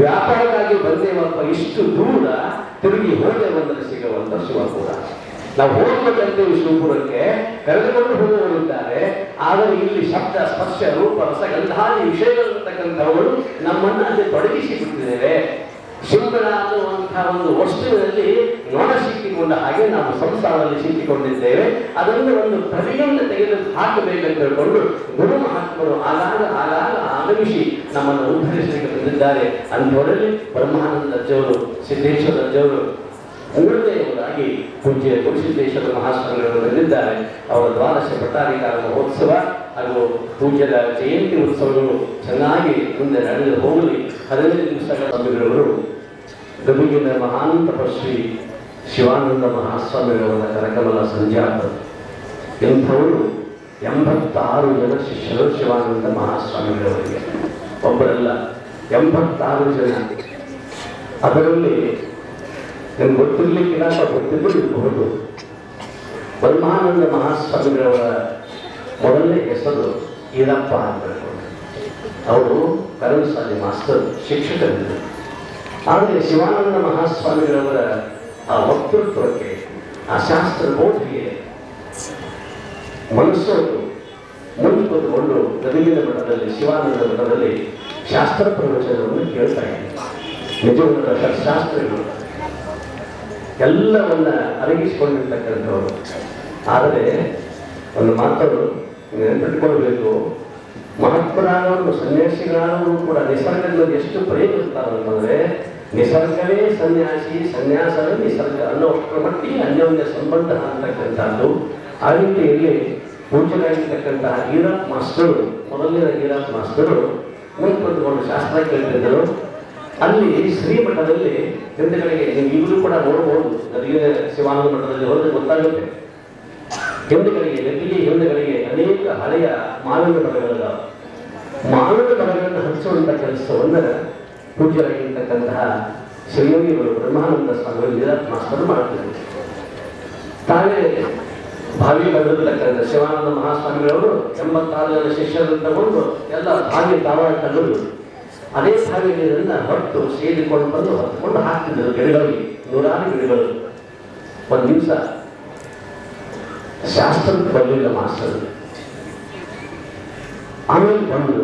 ವ್ಯಾಪಾರಕ್ಕಾಗಿ ಬಂದೇವಪ್ಪ ಇಷ್ಟು ದೂರ ತಿರುಗಿ ಹೋದೆ ಬಂದರೆ ಸಿಗುವಂತ ಶಿವಪುರ ನಾವು ಹೋಗ್ಬೇಕಂತೇವೆ ಶಿವಪುರಕ್ಕೆ ಕರೆದುಕೊಂಡು ಹೋಗುವವರಿದ್ದಾರೆ. ಆದರೆ ಇಲ್ಲಿ ಶಬ್ದ, ಸ್ಪರ್ಶ, ರೂಪ ರಸಗಂಧಾದಿ ವಿಷಯಗಳಿರ್ತಕ್ಕಂಥವುಗಳು ನಮ್ಮನ್ನು ಅಲ್ಲಿ ತೊಡಗಿಸಿ ಬಿಟ್ಟಿದ್ದೇವೆ ಶಿವನ ಅನ್ನುವಂತಹ ಒಂದು ವಸ್ತುವಿನಲ್ಲಿ ನೋಣ ಸಿಕ್ಕಿಕೊಂಡ ಹಾಗೆ ನಾವು ಸಂಸಾರದಲ್ಲಿ ಸಿಕ್ಕಿಕೊಂಡಿದ್ದೇವೆ. ಅದನ್ನು ಒಂದು ಪ್ರತಿಯೊಂದು ತೆಗೆದು ಹಾಕಬೇಕಂತ ಹೇಳಿಕೊಂಡು ಗುರು ಮಹಾತ್ಮರು ಆಗಾಗ ಆಗಾಗ ಆಗಮಿಸಿ ನಮ್ಮನ್ನು ಉದ್ಧರಿಸಲಿಕ್ಕೆ ಬಂದಿದ್ದಾರೆ. ಅಂಥವರಲ್ಲಿ ಬ್ರಹ್ಮಾನಂದ ಅಜ್ಜವರು, ಸಿದ್ದೇಶ್ವರ ಅಜ್ಜವರು ಮೂರನೆಯವರಾಗಿ ಪೂಜ್ಯ ಗುರುಸಿದ್ದೇಶ್ವರ ಮಹಾಸ್ವಾಮಿಗಳು ಬಂದಿದ್ದಾರೆ. ಅವರ ದ್ವಾದಶ ಪಟ್ಟಾಧಿಕಾರ ಮಹೋತ್ಸವ ಹಾಗೂ ಪೂಜ್ಯದ ಜಯಂತಿ ಉತ್ಸವಗಳು ಚೆನ್ನಾಗಿ ಮುಂದೆ ನಡೆದು ಹೋಗಲಿ. ಹದಿನೈದು ದಿವಸಗಳ ಸ್ವಾಮಿಗಳವರು ಗದುಗಿನ ಮಹಾನ್ ತಪಸ್ವಿ ಶಿವಾನಂದ ಮಹಾಸ್ವಾಮಿಗಳವರ ಕರಕಮಲ ಸಂಜಾತ. ಎಂಥವರು ಎಂಬತ್ತಾರು ಜನ ಶಿಷ್ಯರು ಶಿವಾನಂದ ಮಹಾಸ್ವಾಮಿಗಳವರಿಗೆ. ಒಬ್ಬರಲ್ಲ, ಎಂಬತ್ತಾರು ಜನ. ಅದರಲ್ಲಿ ನಿಮ್ಗೆ ಗೊತ್ತಿರ್ಲಿಕ್ಕಿಲ್ಲ ಅಥವಾ ಗೊತ್ತಿದ್ದು ಇರಬಹುದು ಬ್ರಹ್ಮಾನಂದ ಮಹಾಸ್ವಾಮಿಗಳವರ ಮೊದಲನೇ ಹೆಸರು ಈರಪ್ಪ ಅಂತ ಅವರು ಕರಮಸಾಲಿ ಮಾಸ್ತರ್ ಶಿಕ್ಷಕರಿದ್ದರು. ಆದರೆ ಶಿವಾನಂದ ಮಹಾಸ್ವಾಮಿಗಳವರ ಆ ವಕ್ತೃತ್ವಕ್ಕೆ, ಆ ಶಾಸ್ತ್ರ ಬೋಧಿಗೆ ಮನಸ್ಸೋದು ಮುಂದೆ ಕೂತ್ಕೊಂಡು ಗದಗಿನ ಮಠದಲ್ಲಿ, ಶಿವಾನಂದ ಮಠದಲ್ಲಿ ಶಾಸ್ತ್ರ ಪ್ರವಚನವನ್ನು ಕೇಳ್ತಾ ಇದ್ದಾರೆ. ನಿಜವಾದ ಶಾಸ್ತ್ರಗಳು ಎಲ್ಲವನ್ನ ಅರಗಿಸಿಕೊಂಡಿರ್ತಕ್ಕಂಥವ್ರು. ಆದರೆ, ಒಂದು ಮಾತನ್ನು ನೆನಪಿಟ್ಕೊಳ್ಬೇಕು ಮಹಾತ್ಮರಾದವರು, ಸನ್ಯಾಸಿಗಳಾದವರು ಕೂಡ ನಿಸರ್ಗದ ಎಷ್ಟು ಪ್ರೇಮ ನಿಸರ್ಗವೇ ಸನ್ಯಾಸಿ, ಸನ್ಯಾಸವೇ ನಿಸರ್ಗ ಅನ್ನೋ ಅಷ್ಟರ ಮಟ್ಟಿಗೆ ಅನ್ಯೋನ್ಯ ಸಂಬಂಧ ಅಂತಕ್ಕಂಥದ್ದು ಆ ರೀತಿಯಲ್ಲಿ ಪೂಜೆಗಾಗಿರ್ತಕ್ಕಂತಹ ಈರಪ್ ಮಾಸ್ತರು ಮೊದಲಿನ ಈರಪ್ ಮಾಸ್ತರು ಮುಂದೆ ಶಾಸ್ತ್ರ ಕೇಳ್ತಿದ್ದರು. ಅಲ್ಲಿ ಶ್ರೀಮಠದಲ್ಲಿ ಹಿಂದೆಗಳಿಗೆ ನೀವು ಕೂಡ ನೋಡಬಹುದು. ನದಿಗೆ ಶಿವಾನಂದ ಮಠದಲ್ಲಿ ಹೋದ್ರೆ ಗೊತ್ತಾಗುತ್ತೆ. ಹಿಂದೆಗಳಿಗೆ ಗದಗಿ ಹಿಂದೆಗಳಿಗೆ ಅನೇಕ ಹಳೆಯ ಮಾನವ ಮಠಗಳಿದ್ದಾವೆ ಮಾನವ ಮರಗಳನ್ನು ಹಂಚುವಂತ ಕೆಲಸವನ್ನ ಪೂಜ್ಯರಾಗಿರ್ತಕ್ಕಂತಹ ಶ್ರೀಯೋಗಿಗಳು ಬ್ರಹ್ಮಾನಂದ ಸ್ವಾಮಿಗಳು ನಿರತ್ ಮಾಸ್ಟರ್ ಮಾಡ್ತಿದ್ರು ತಾವೇ ಭಾವಿ ಬಂದಿರತಕ್ಕಂಥ ಶಿವಾನಂದ ಮಹಾಸ್ವಾಮಿಗಳವರು ಎಂಬತ್ತಾರು ಜನ ಶಿಷ್ಯರನ್ನು ತಗೊಂಡು ಎಲ್ಲ ಭಾಗ್ಯ ತಾವಾಗಿ ತಗೊಂಡು ಅದೇ ಭಾವಿ ನೀರನ್ನ ಹೊತ್ತು ಸೇರಿಕೊಂಡು ಬಂದು ಹೊತ್ತುಕೊಂಡು ಹಾಕ್ತಿದ್ದರು ಗಿಡಗಳಿಗೆ. ನೂರಾರು ಗಿಡಗಳು. ಒಂದು ದಿವಸ ಶಾಸ್ತ್ರಕ್ಕೆ ಬರಲಿಲ್ಲ ಮಾಸ್ತರ್ ಆಮೇಲೆ ಬಂದು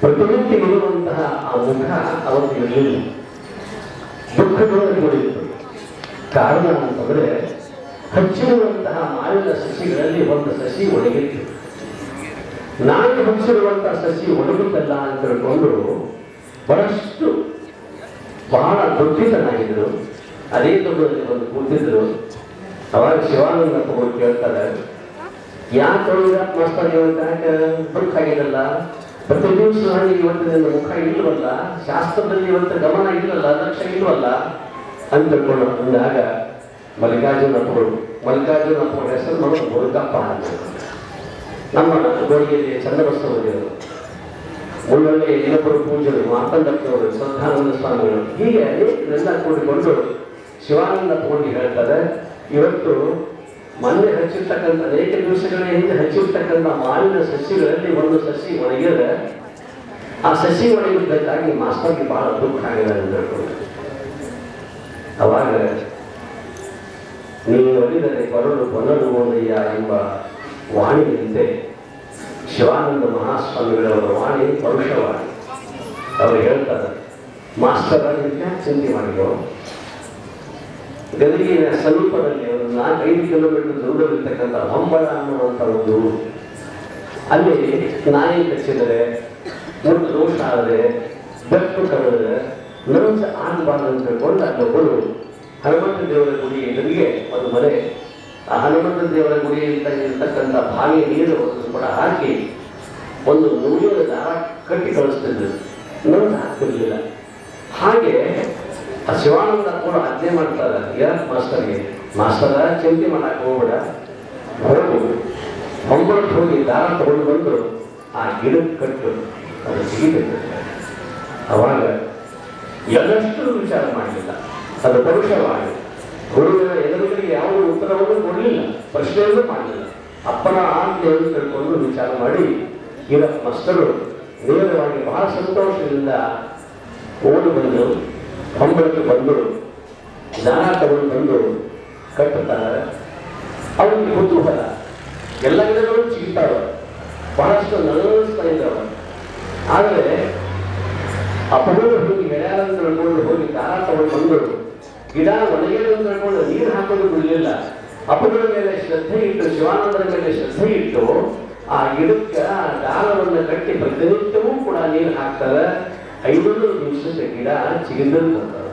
ಪ್ರತಿನಿತ್ಯ ಇರುವಂತಹ ಆ ಮುಖ ಅವತ್ತು ಇರಲಿಲ್ಲ ದುಃಖಗಳನ್ನು ಕುಡಿಯಿತು ಕಾರಣ ಅಂತಂದ್ರೆ ಹಚ್ಚಿರುವಂತಹ ಮಾವಿನ ಸಸಿಗಳಲ್ಲಿ ಒಂದು ಸಸಿ ಒಣಗಿತ್ತು. ನಾನು ಹಚ್ಚಿರುವಂತಹ ಸಸಿ ಒಣಗುತ್ತಲ್ಲ ಅಂತ ತಿಳ್ಕೊಂಡು ಬಹಳಷ್ಟು ಬಹಳ ದುಃಖಿತನಾಗಿದ್ದರು ಅದೇ ದೊಡ್ಡದಲ್ಲಿ ಒಂದು ಕೂತಿದ್ರು. ಅವಾಗ ಶಿವಾನಂದ ತಗೊಂಡು ಕೇಳ್ತಾರೆ, ಯಾಕೆ ಮಾಸ್ತರ್ ಯಾಕೆ ದುಃಖ ಆಗಿದಲ್ಲ ಪ್ರತಿ ದಿವಸ ಇವತ್ತು ಮುಖ ಇಲ್ವಲ್ಲ? ಶಾಸ್ತ್ರದಲ್ಲಿ ಇವತ್ತು ಗಮನ ಇಲ್ಲವಲ್ಲ ಲಕ್ಷ್ಯ ಇಲ್ವಲ್ಲ? ಅಂತ ಅಂದಾಗ ಮಲ್ಲಿಕಾರ್ಜುನ ಮಲ್ಲಿಕಾರ್ಜುನ ಹೆಸರು ಮಾಡೋದು ಮುರುಗಪ್ಪ ಅಂತ. ನಮ್ಮ ಗೋಡಿಗೆಯಲ್ಲಿ ಚಂದ್ರಬಸವದೇವರು ಊರಲ್ಲಿ ಇನ್ನೊಬ್ಬರು ಪೂಜರು ಮಾತಂಡಪ್ಪನವರು ಶ್ರದ್ಧಾನಂದ ಸ್ವಾಮಿಗಳು, ಹೀಗೆ ಅನೇಕರೆಲ್ಲ ಕೂಡಿಕೊಂಡು ಶಿವಾನಂದ ತಗೊಂಡು ಹೇಳ್ತಾರೆ. ಇವತ್ತು ಮೊನ್ನೆ ಹಚ್ಚಿರ್ತಕ್ಕಂಥ ಅನೇಕ ದಿವಸಗಳ ಹಿಂದೆ ಹಚ್ಚಿರ್ತಕ್ಕಂಥ ಮಾಲಿನ ಸಸಿಗಳಲ್ಲಿ ಒಂದು ಸಸಿ ಒಣಗಿದೆ. ಆ ಸಸಿ ಒಣಗಿದ್ದಕ್ಕಾಗಿ ಮಾಸ್ತರ್ಗೆ ಬಹಳ ದುಃಖ ಆಗಿದೆ ಅವಾಗ ನೀವು ಒಲಿದರೆ ಕೊರಡು ಓದಯ್ಯ ಎಂಬ ವಾಣಿಯಂತೆ ಶಿವಾನಂದ ಮಹಾಸ್ವಾಮಿಗಳವರ ವಾಣಿ ಪರುಷವಾಣಿ ಅವರು ಹೇಳ್ತಾರೆ. ಮಾಸ್ಟರ್ ಯಾಕೆ ಚಿಂತೆ ಮಾಡಿದ್ರು ಗದಗಿನ ಸಮೀಪದಲ್ಲಿ ಒಂದು ನಾಲ್ಕೈದು ಕಿಲೋಮೀಟರ್ ದೂರದಲ್ಲಿರ್ತಕ್ಕಂಥ ಹಂಬಳ ಅನ್ನುವಂಥ ಒಂದು ಅಲ್ಲಿ ನಾಯಿ ಕಚ್ಚಿದರೆ ಒಂದು ದೋಷ ಆದರೆ ಬೆಕ್ಕು ಕಳೆದರೆ ನಂಜ ಆಗಬಾರ್ದು ಅಂತ ತಿಳ್ಕೊಂಡು ಅಲ್ಲೊಬ್ಬರು ಹನುಮಂತ ದೇವರ ಗುಡಿ ಎದುರಿಗೆ ಒಂದು ಮನೆ. ಆ ಹನುಮಂತ ದೇವರ ಗುಡಿಯಿಂದ ಇರ್ತಕ್ಕಂಥ ಬಾವಿ ನೀರು ಕೂಡ ಹಾಕಿ ಒಂದು ನೂಲಿನ ದಾರ ಕಟ್ಟಿ ಕಳಿಸ್ತಿದ್ರು. ನಂಜ ಹಾಕ್ತಿರ್ಲಿಲ್ಲ. ಹಾಗೆ ಆ ಶಿವಾನಂದ ಕೂಡ ಆಜ್ಞೆ ಮಾಡ್ತಾರೆ ಯಾರ ಮಾಸ್ಟರ್ಗೆ ಮಾಸ್ತರ ಚಿಂತೆ ಮಾಡಕ್ಕೆ ಹೋಗ್ಬೇಡ. ಹೋಗು. ಒಂಬತ್ತು ಹೋಗಿ ದಾರ ತಗೊಂಡು ಬಂದು ಆ ಗಿಡಕ್ಕೆ ಕಟ್ಟು. ಅದು ಸಿಗಿಬೇಕು ಅವಾಗ ಎಲ್ಲಷ್ಟು ವಿಚಾರ ಮಾಡಲಿಲ್ಲ. ಅದು ಪರುಷವಾಗಿ ಗುರುವಿನ ಎದುರುಗಳಿಗೆ ಯಾವುದೇ ಉತ್ತರವನ್ನು ಕೊಡಲಿಲ್ಲ. ಪ್ರಶ್ನೆಯನ್ನು ಮಾಡಲಿಲ್ಲ. ಅಪ್ಪನ ಆಜ್ಞೆಯನ್ನು ತಿಳ್ಕೊಂಡು ವಿಚಾರ ಮಾಡಿ, ಈಗ ಮಸ್ತರು ನೇರವಾಗಿ ಬಹಳ ಸಂತೋಷದಿಂದ ಓಡಿ ಬಂದು ಹೊಂಬಳಕ್ಕೆ ಬಂದು, ಜ್ಞಾನ ತಗೊಂಡು ಬಂದು ಕಟ್ಟುತ್ತಾರೆ ಅವನಿಗೆ ಕುತೂಹಲ ಎಲ್ಲ ಗಿಡಗಳು ಚಿಗಿತಾವೆ. ಬಹಳಷ್ಟು ನಲವಳಿಸ್ತಾ ಇದ್ದಾವೆ. ಆದರೆ ಅಪಗಳು ಹೋಗಿ ಗೆಳೆಯರನ್ನು ತಿಳ್ಕೊಂಡು ಹೋಗಿ ದಾರ ತಗೊಂಡು ಬಂದು ಗಿಡ ಒಣಗಿದೆ ಅಂತ ನೀರು ಹಾಕೋದು ಬಿಡಲಿಲ್ಲ. ಅಪ್ಪಗಳ ಮೇಲೆ ಶ್ರದ್ಧೆ ಇಟ್ಟು, ಶಿವಾನಂದರ ಮೇಲೆ ಶ್ರದ್ಧೆ ಇಟ್ಟು, ಆ ಗಿಡಕ್ಕೆ ಆ ದಾರವನ್ನು ಕಟ್ಟಿ ಪ್ರತಿನಿತ್ಯವೂ ಕೂಡ ನೀರು ಹಾಕ್ತಾರೆ. ಐನೂರು ನಿಮಿಷದ ಗಿಡ ಚಿಗಿದಂತ ಬರ್ತಾರೆ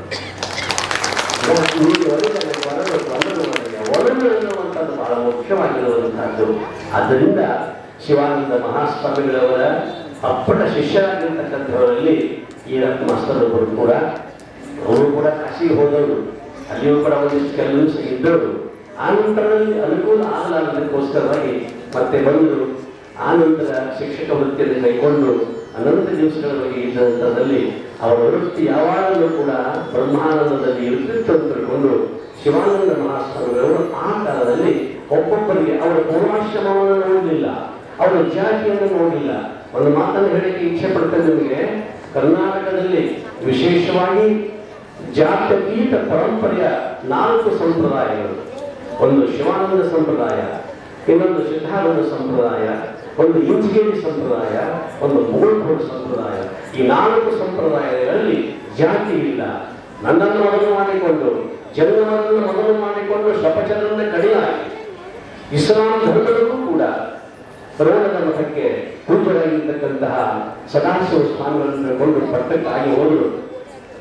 ಎನ್ನುವಂಥದ್ದು ಬಹಳ ಮುಖ್ಯವಾಗಿರುವಂತಹದ್ದು ಆದ್ದರಿಂದ ಶಿವಾನಂದ ಮಹಾಸ್ವಾಮಿಗಳವರ ಅಪ್ಪಟ ಶಿಷ್ಯರಾಗಿರ್ತಕ್ಕಂಥವರಲ್ಲಿ ಈ ಮಾಸ್ತರೊಬ್ಬರು ಕೂಡ ಅವರು ಕೂಡ ಕಾಶಿಗೆ ಹೋದವರು. ಅಲ್ಲಿಯೂ ಕೂಡ ಒಂದಿಷ್ಟು ಕೆಲವು ಇದ್ದವರು. ಆ ನಂತರದಲ್ಲಿ ಅನುಕೂಲ ಆಗಲಾರದಕ್ಕೋಸ್ಕರವಾಗಿ ಮತ್ತೆ ಬಂದು ಆ ನಂತರ ಶಿಕ್ಷಕ ವೃತ್ತಿಯನ್ನು ಕೈಕೊಂಡು ಅನಂತ ದಿವಸಗಳವರೆಗೆ ಇದ್ದಂಥದ್ದಲ್ಲಿ ಅವರ ವೃತ್ತಿ ಯಾವಾಗಲೂ ಕೂಡ ಬ್ರಹ್ಮಾನಂದದಲ್ಲಿ ಇರುತ್ತಿತ್ತು ಅಂತ ತಿಳ್ಕೊಂಡು ಶಿವಾನಂದ ಮಹಾಸ್ವಾಮಿಗಳವರು ಆ ಕಾಲದಲ್ಲಿ ಒಬ್ಬೊಬ್ಬರಿಗೆ ಅವರ ಪೂರ್ವಾಶ್ರಮವನ್ನು ನೋಡಲಿಲ್ಲ. ಅವರ ಜಾತಿಯನ್ನು ನೋಡಲಿಲ್ಲ. ಒಂದು ಮಾತನ್ನು ಹೇಳಕ್ಕೆ ಇಚ್ಛೆ ಪಡ್ತೇನೆ ನಿಮಗೆ? ಕರ್ನಾಟಕದಲ್ಲಿ ವಿಶೇಷವಾಗಿ ಜಾತ್ಯತೀತ ಪರಂಪರೆಯ ನಾಲ್ಕು ಸಂಪ್ರದಾಯಗಳು. ಒಂದು ಶಿವಾನಂದ ಸಂಪ್ರದಾಯ, ಇನ್ನೊಂದು ಸಿದ್ಧಾನಂದ ಸಂಪ್ರದಾಯ, ಒಂದು ಇಂಜಿಗೇರಿ ಸಂಪ್ರದಾಯ, ಒಂದು ಮುಗುಳ್ಕೋಡು ಸಂಪ್ರದಾಯ. ಈ ನಾಲ್ಕು ಸಂಪ್ರದಾಯಗಳಲ್ಲಿ ಜಾತಿ ಇಲ್ಲ. ನನ್ನನ್ನು ಮನವಿ ಮಾಡಿಕೊಂಡು ಜನ್ಮವನ್ನು ಮನವಿ ಮಾಡಿಕೊಂಡು ಶಪಚರನ್ನ ಕಡಿಯಾಗಿ ಇಸ್ಲಾಂ ಧರ್ಮದಲ್ಲೂ ಕೂಡ ರೋಣದ ಮಠಕ್ಕೆ ಪೂಜರಾಗಿರ್ತಕ್ಕಂತಹ ಸದಾಶಿವ ಸ್ಥಾನಗಳನ್ನು ಕೊಂಡು ಪಟ್ಟಕ್ಕಾಗಿ ಹೋದರು.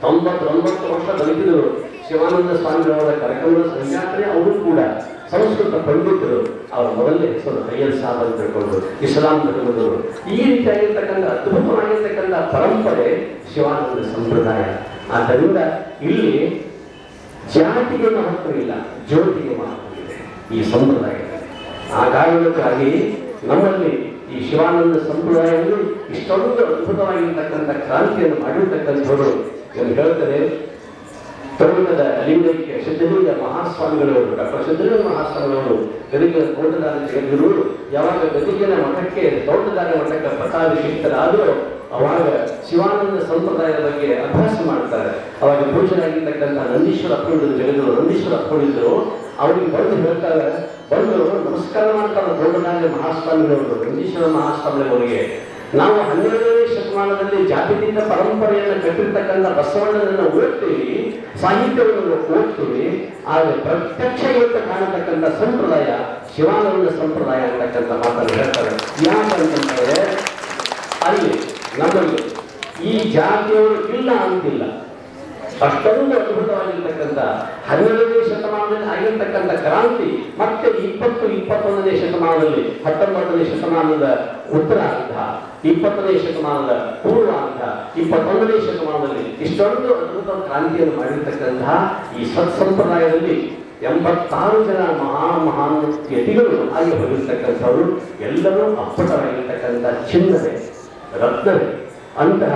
ತೊಂಬತ್ತೊಂಬತ್ತು ವರ್ಷ ಬದುಕಿದರು ಶಿವಾನಂದ ಸ್ವಾಮಿಗಳವರ ಕಾರ್ಯಕ್ರಮದ ಸಂಜಾತ್ರೆ ಅವರು ಕೂಡ ಸಂಸ್ಕೃತ ಪಂಡಿತರು. ಅವರ ಮೊದಲನೇ ಹೆಸರು ಅಯ್ಯನ್ ಸಾಬ್ ಅಂತ ತಿಳ್ಕೊಂಡು ಇಸ್ಲಾಂ ಧರ್ಮದವರು. ಈ ರೀತಿಯಾಗಿರ್ತಕ್ಕಂಥ ಅದ್ಭುತವಾಗಿರ್ತಕ್ಕಂಥ ಪರಂಪರೆ ಶಿವಾನಂದ ಸಂಪ್ರದಾಯ. ಆದ್ದರಿಂದ ಇಲ್ಲಿ ಜಾತಿಗೆ ಮಹತ್ವ ಇಲ್ಲ, ಜ್ಯೋತಿಗೆ ಮಹತ್ವ ಇದೆ ಈ ಸಂಪ್ರದಾಯ ಆ ಕಾರಣಕ್ಕಾಗಿ ನಮ್ಮಲ್ಲಿ ಈ ಶಿವಾನಂದ ಸಂಪ್ರದಾಯದಲ್ಲಿ ಇಷ್ಟೊಂದು ಅದ್ಭುತವಾಗಿರ್ತಕ್ಕಂಥ ಕ್ರಾಂತಿಯನ್ನು ಮಾಡಿರ್ತಕ್ಕಂಥವರು ಎಂದು ಹೇಳ್ತಾರೆ. ತರುಣದ ಲಿಂಗೈಕ್ಯ ಸಿದ್ಧಲಿಂಗ ಮಹಾಸ್ವಾಮಿಗಳವರು, ಡಾಕ್ಟರ್ ಸಿದ್ಧಲಿಂಗ ಮಹಾಸ್ವಾಮಿಗಳವರು ಗದಿಗಿನ ತೋಟದಾರ ಜಗದ್ಗುರು ಯಾವಾಗ ಗದಿಗಿನ ಮಠಕ್ಕೆ ತೋಟದಾರ ಮಠಕ್ಕೆ ಪಟ್ಟಾಭಿಷಿಕ್ತರಾದರೂ ಅವಾಗ ಶಿವಾನಂದ ಸಂಪ್ರದಾಯದ ಬಗ್ಗೆ ಅಭ್ಯಾಸ ಮಾಡ್ತಾರೆ. ಅವಾಗ ಪೂಜನಾಗಿರ್ತಕ್ಕಂಥ ನಂದೀಶ್ವರ ಅಪ್ಪಳಿದ್ರು ಜಗದು ನಂದೀಶ್ವರ ಅಪ್ಪಳಿದ್ರು ಅವ್ರಿಗೆ ಬಂದು ಹೇಳ್ತಾರೆ, ಬಂದು ನಮಸ್ಕಾರ ಮಾಡ್ತಾರೆ ದೊಡ್ಡದಾಗಿ ಮಹಾಸ್ವಾಮಿಗಳವರು, ನಂದೀಶ್ವರ ಮಹಾಸ್ವಾಮಿಯವರಿಗೆ ನಾವು ಹನ್ನೆರಡನೇ ಶತಮಾನದಲ್ಲಿ ಜಾತಿಯಿಂದ ಪರಂಪರೆಯನ್ನು ಕಟ್ಟಿರ್ತಕ್ಕಂಥ ಬಸವಣ್ಣನನ್ನು ಓದ್ತೀವಿ, ಸಾಹಿತ್ಯವನ್ನು ಓದ್ತೀವಿ, ಆದರೆ ಪ್ರತ್ಯಕ್ಷ ಇವತ್ತು ಕಾಣತಕ್ಕಂಥ ಸಂಪ್ರದಾಯ ಶಿವಾನಂದ ಸಂಪ್ರದಾಯ ಅಂತಕ್ಕಂಥ ಮಾತನ್ನು ಹೇಳ್ತಾರೆ. ಯಾಕಂತಂದ್ರೆ ಅಲ್ಲಿ ನಮ್ಮಲ್ಲಿ ಈ ಜಾತಿಯವರು ಇಲ್ಲ ಅಂತಿಲ್ಲ. ಅಷ್ಟೊಂದು ಅದ್ಭುತವಾಗಿರ್ತಕ್ಕಂಥ ಹನ್ನೆರಡನೇ ಶತಮಾನದಲ್ಲಿ ಆಗಿರ್ತಕ್ಕಂಥ ಕ್ರಾಂತಿ ಮತ್ತೆ ಇಪ್ಪತ್ತು, ಇಪ್ಪತ್ತೊಂದನೇ ಶತಮಾನದಲ್ಲಿ, ಹತ್ತೊಂಬತ್ತನೇ ಶತಮಾನದ ಉತ್ತರಾರ್ಧ, ಇಪ್ಪತ್ತನೇ ಶತಮಾನದ ಪೂರ್ವಾರ್ಧ, ಇಪ್ಪತ್ತೊಂದನೇ ಶತಮಾನದಲ್ಲಿ ಇಷ್ಟೊಂದು ಅದ್ಭುತ ಕ್ರಾಂತಿಯನ್ನು ಮಾಡಿರ್ತಕ್ಕಂತಹ ಈ ಸತ್ಸಂಪ್ರದಾಯದಲ್ಲಿ ಎಂಬತ್ತಾರು ಜನ ಮಹಾ ಮಹಾನ್ ಯತಿಗಳು ಆಗಿ ಹೋಗಿರ್ತಕ್ಕಂಥವರು. ಎಲ್ಲರೂ ಅಪ್ಪಟವಾಗಿರ್ತಕ್ಕಂಥ ಚಿನ್ನವೇ ರತ್ನವೇ ಅಂತಹ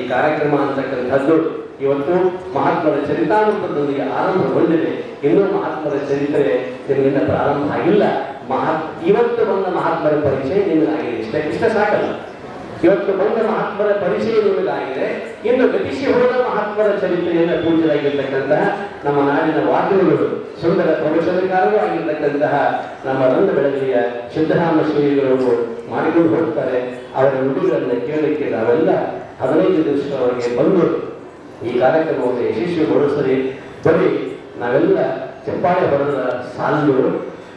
ಈ ಕಾರ್ಯಕ್ರಮ ಅಂತಕ್ಕಂಥದ್ದು ಇವತ್ತು ಮಹಾತ್ಮರ ಚರಿತಾಮೃತದೊಂದಿಗೆ ಆರಂಭಗೊಂಡಿದೆ. ಇನ್ನೂ ಮಹಾತ್ಮರ ಚರಿತ್ರೆ ನಿಮ್ಮಿಂದ ಪ್ರಾರಂಭ ಆಗಿಲ್ಲ. ಮಹಾತ್ ಇವತ್ತು ಬಂದ ಮಹಾತ್ಮರ ಪರಿಚಯ ನಿಮಗಾಗಿದೆ ಇಷ್ಟ ಇಷ್ಟ ಸಾಕಲ್ಲ. ಇವತ್ತು ಬಂದ ಮಹಾತ್ಮರ ಆಗಿದೆ ಇನ್ನು ಗತಿಸಿ ಹೋದ ಮಹಾತ್ಮರ ಚರಿತ್ರೆಯನ್ನು ಪೂಜರಾಗಿರ್ತಕ್ಕಂತಹ ನಮ್ಮ ನಾಡಿನ ವಾದ್ಯಗಳು ಸುಂದರ ಪ್ರವಚನಕಾರರು ಆಗಿರ್ತಕ್ಕಂತಹ ನಮ್ಮ ರಂಗ ಬೆಳಗಿಯ ಸಿದ್ಧರಾಮ ಶ್ರೀಗಳು ಮಾಡಿಕೊಂಡು ಹೋಗ್ತಾರೆ. ಅವರ ನುಡಿಗಳನ್ನು ಕೇಳಲಿಕ್ಕೆ ನಾವೆಲ್ಲ ಹದಿನೈದು ದಿವಸದವರೆಗೆ ಬಂದು ಈ ಕಾರ್ಯಕ್ರಮವನ್ನು ಯಶಸ್ವಿಗೊಳಿಸಲಿ ಬರೀ ನಾವೆಲ್ಲ ಚಪ್ಪಾಳೆ ಬರದ ಸಾಲು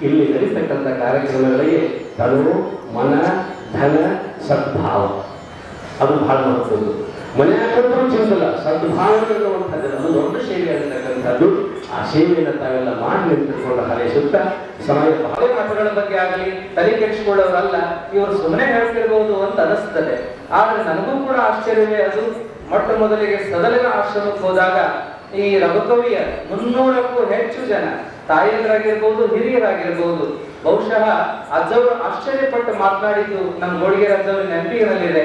ಇಲ್ಲಿ ನಡೀತಕ್ಕಂಥ ಕಾರ್ಯಕ್ರಮಗಳಿಗೆ ತನು ಮನ ಧನ, ಸದ್ಭಾವ. ಅದು ಬಹಳ ಮಹತ್ವದ್ದು. ಮನೆ ಹಾಕಿದ್ರು ಚಿಂತಲ್ಲ ಸದ್ಭಾವನೆ ಅನ್ನುವಂಥದ್ದು ಅದು ದೊಡ್ಡ ಸೇವೆ ಅಂತಕ್ಕಂಥದ್ದು. ಆ ಸೇವೆಯನ್ನು ತಾವೆಲ್ಲ ಮಾಡಿ ನಿಂತುಕೊಂಡು ಹಾರೈಸುತ್ತಾ ಸಮಯ ಬಹಳ ಮಾತುಗಳ ಬಗ್ಗೆ ಆಗಲಿ, ತಲೆ ಕೆಡಿಸಿಕೊಳ್ಳೋರಲ್ಲ, ಇವರು ಸುಮ್ಮನೆ ಹೇಳ್ತಿರ್ಬೋದು ಅಂತ ಅನಿಸ್ತದೆ. ಆದ್ರೆ ನನಗೂ ಕೂಡ ಆಶ್ಚರ್ಯವೇ ಅದು. ಮೊಟ್ಟ ಮೊದಲಿಗೆ ಸದಲಿನ ಆಶ್ರಮಕ್ಕೆ ಹೋದಾಗ ಈ ರಘುಕವಿಯ ಮುನ್ನೂರಕ್ಕೂ ಹೆಚ್ಚು ಜನ ತಾಯಂದ್ರಾಗಿರ್ಬೋದು, ಹಿರಿಯರಾಗಿರ್ಬೋದು, ಬಹುಶಃ ಅಜ್ಜವರು ಆಶ್ಚರ್ಯಪಟ್ಟು ಮಾತನಾಡಿದ್ದು ನಮ್ಮ ಗೋಳಿಗೆ ಅಜ್ಜವ್ರ ನೆನಪಿನಲ್ಲಿದೆ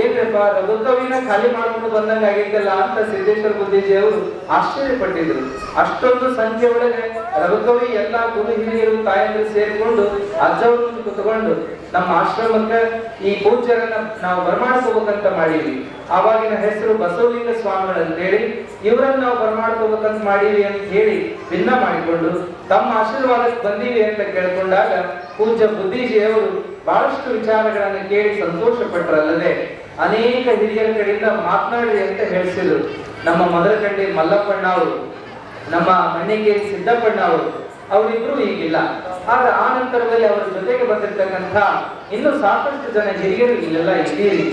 ಏನ್ರಪ್ಪ, ರಘುಕವಿನ ಖಾಲಿ ಮಾಡ್ಕೊಂಡು ಬಂದಂಗ ಆಗಿದ್ದಲ್ಲ ಅಂತ ಸಿದ್ದೇಶ್ವರ ಬುದ್ಧಿಜಿ ಅವರು ಆಶ್ಚರ್ಯಪಟ್ಟಿದ್ರು. ಅಷ್ಟೊಂದು ಸಂಖ್ಯೆ ಒಳಗೆ ರಘುಕವಿ ಎಲ್ಲಾ ಗುರು, ಹಿರಿಯರು, ತಾಯಂದ್ರು ಸೇರಿಕೊಂಡು ಅಜ್ಜವರನ್ನು ಕುತ್ಕೊಂಡು ನಮ್ಮ ಆಶ್ರಮಕ್ಕೆ ಈ ಪೂಜ್ಯರನ್ನ ನಾವು ಬರ್ಮಾಡಿಸಬೇಕಂತ ಮಾಡೀವಿ ಆವಾಗಿನ ಹೆಸರು ಬಸವಲಿಂಗ ಸ್ವಾಮಿಗಳು ಅಂತೇಳಿ ಇವರನ್ನ ನಾವು ಬರ್ಮಾಡ್ಕೋಬೇಕಂತ ಮಾಡೀವಿ ಅಂತ ಹೇಳಿ ಭಿನ್ನ ಮಾಡಿಕೊಂಡು ತಮ್ಮ ಆಶೀರ್ವಾದಕ್ಕೆ ಬಂದೀವಿ ಅಂತ ಕೇಳ್ಕೊಂಡಾಗ ಪೂಜ್ಯ ಬುದ್ಧಿಜಿಯವರು ಬಹಳಷ್ಟು ವಿಚಾರಗಳನ್ನು ಕೇಳಿ ಸಂತೋಷ ಪಟ್ಟರಲ್ಲದೆ ಅನೇಕ ಹಿರಿಯರ ಕಡೆಯಿಂದ ಮಾತನಾಡಿ ಅಂತ ಹೇಳಿಸಿದ್ರು. ನಮ್ಮ ಮದರಕಂಡಿ ಮಲ್ಲಪ್ಪಣ್ಣ ಅವರು, ನಮ್ಮ ಮಣ್ಣಿಗೆ ಸಿದ್ದಪ್ಪಣ್ಣ ಅವರು ಅವರಿಬ್ರು ಈಗಿಲ್ಲ ಆದ್ರೆ ಆ ನಂತರದಲ್ಲಿ ಅವರ ಜೊತೆಗೆ ಬಂದಿರತಕ್ಕಂಥ ಇನ್ನು ಸಾಕಷ್ಟು ಜನ ಹಿರಿಯರು ಇಲ್ಲೆಲ್ಲ ಇದ್ದೀರಿ.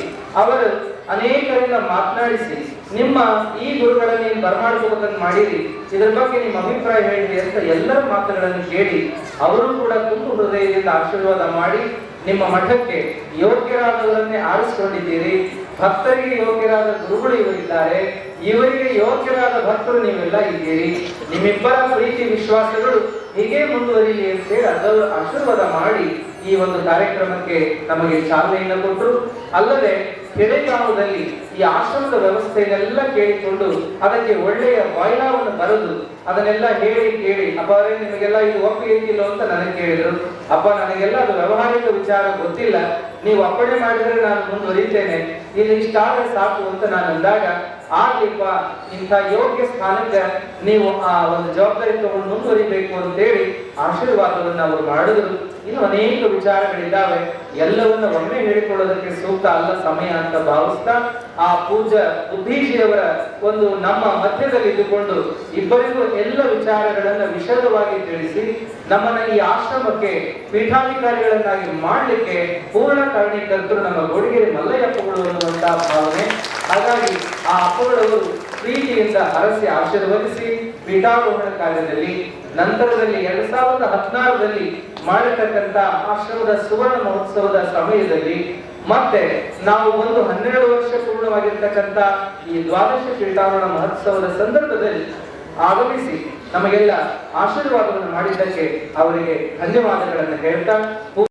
ಅವರು ಅನೇಕರಿಂದ ಮಾತನಾಡಿಸಿ, ನಿಮ್ಮ ಈ ಗುರುಗಳನ್ನು ನೀವು ಬರಮಾಡಿಸುವುದನ್ನು ಮಾಡಿರಿ. ಇದ್ರ ಬಗ್ಗೆ ನಿಮ್ಮ ಅಭಿಪ್ರಾಯ ಹೇಳಿ ಅಂತ ಎಲ್ಲರ ಮಾತುಗಳನ್ನು ಕೇಳಿ, ಅವರು ಕೂಡ ತುಂಬು ಹೃದಯದಿಂದ ಆಶೀರ್ವಾದ ಮಾಡಿ, ನಿಮ್ಮ ಮಠಕ್ಕೆ ಯೋಗ್ಯರಾದವರನ್ನೇ ಆರಿಸಿಕೊಂಡಿದ್ದೀರಿ. ಭಕ್ತರಿಗೆ ಯೋಗ್ಯರಾದ ಗುರುಗಳು ಇವರಿದ್ದಾರೆ. ಇವರಿಗೆ ಯೋಗ್ಯರಾದ ಭಕ್ತರು ನೀವೆಲ್ಲ ಇದ್ದೀರಿ. ನಿಮ್ಮಿಬ್ಬರ ಪ್ರೀತಿ ವಿಶ್ವಾಸಗಳು ಹೀಗೆ ಮುಂದುವರಿಲಿ ಅಂತೇಳಿ ಅದರ ಆಶೀರ್ವಾದ ಮಾಡಿ ಈ ಒಂದು ಕಾರ್ಯಕ್ರಮಕ್ಕೆ ನಮಗೆ ಚಾಲನೆಯನ್ನು ಕೊಟ್ಟರು ಅಲ್ಲದೆ ಕೆರೆಗಾವದಲ್ಲಿ ಈ ಆಶ್ರಮದ ವ್ಯವಸ್ಥೆಯನ್ನೆಲ್ಲ ಕೇಳಿಕೊಂಡು ಅದಕ್ಕೆ ಒಳ್ಳೆಯ ಬಾಯ್ಲಾವನ್ನು ಬರೆದು ಅದನ್ನೆಲ್ಲ ಹೇಳಿ ಕೇಳಿ. ಅಪ್ಪ ಅವರೇ, ನಿಮಗೆಲ್ಲ ಇದು ಒಪ್ಪಿಗೆ ಏನಿಲ್ಲ ಅಂತ ನನಗೆ ಕೇಳಿದರು. ಅಪ್ಪ, ನನಗೆಲ್ಲ ಅದು ವ್ಯವಹಾರಿಕ ವಿಚಾರ ಗೊತ್ತಿಲ್ಲ. ನೀವು ಅಪ್ಪಣೆ ಮಾಡಿದ್ರೆ ನಾನು ಮುಂದುವರಿತೇನೆ. ಇಲ್ಲಿ ಇಷ್ಟಾದ್ರೆ ಸಾಕು ಅಂತ ನಾನು ಅಂದಾಗ, ಆಗ್ಲಿಪ್ಪ, ಇಂಥ ಯೋಗ್ಯ ಸ್ಥಾನಕ್ಕೆ ನೀವು ಆ ಒಂದು ಜವಾಬ್ದಾರಿ ತಗೊಂಡು ಮುಂದುವರಿಬೇಕು ಅಂತೇಳಿ ಆಶೀರ್ವಾದವನ್ನು ಅವರು ಮಾಡಿದ್ರು. ಇನ್ನು ಅನೇಕ ವಿಚಾರಗಳಿದ್ದಾವೆ. ಎಲ್ಲವನ್ನ ಒಮ್ಮೆ ಹೇಳಿಕೊಳ್ಳೋದಕ್ಕೆ ಸೂಕ್ತ ಅಲ್ಲ ಸಮಯ ಅಂತ ಭಾವಿಸ್ತಾ ಆ ಪೂಜ ಬುದ್ಧೀಜಿಯವರ ಒಂದು ನಮ್ಮ ಮಧ್ಯದಲ್ಲಿ ಇದ್ದುಕೊಂಡು ಇಬ್ಬರಿಗೂ ಎಲ್ಲ ವಿಚಾರಗಳನ್ನ ವಿಶದವಾಗಿ ತಿಳಿಸಿ ನಮ್ಮನ್ನ ಈ ಆಶ್ರಮಕ್ಕೆ ಪೀಠಾಧಿಕಾರಿಗಳನ್ನಾಗಿ ಮಾಡಲಿಕ್ಕೆ ಪೂರ್ಣ ಕಾರಣೀಕರ್ತರು ನಮ್ಮ ಗೋಡಿಗೆರೆ ಮಲ್ಲಯ್ಯಪ್ಪಗಳು ಅನ್ನುವಂತಹ ಭಾವನೆ. ಹಾಗಾಗಿ ಆ ಅಪ್ಪಗಳವರು ಪ್ರೀತಿಯಿಂದ ಹರಸಿ ಆಶೀರ್ವದಿಸಿ ಪೀಠಾರೋಹಣ ಕಾರ್ಯದಲ್ಲಿ ನಂತರದಲ್ಲಿ ಎರಡ್ ಸಾವಿರದ ಹದಿನಾರರಲ್ಲಿ ಮಾಡಿರ್ತಕ್ಕಂಥ ಆಶ್ರಮದ ಸುವರ್ಣ ಮಹೋತ್ಸವದ ಸಮಯದಲ್ಲಿ ಮತ್ತೆ ನಾವು ಒಂದು ಹನ್ನೆರಡು ವರ್ಷ ಪೂರ್ಣವಾಗಿರ್ತಕ್ಕಂಥ ಈ ದ್ವಾದಶ ಕೀಟಾವರಣ ಮಹೋತ್ಸವದ ಸಂದರ್ಭದಲ್ಲಿ ಆಗಮಿಸಿ ನಮಗೆಲ್ಲ ಆಶೀರ್ವಾದವನ್ನು ಮಾಡಿದ್ದಕ್ಕೆ ಅವರಿಗೆ ಧನ್ಯವಾದಗಳನ್ನು ಹೇಳ್ತಾ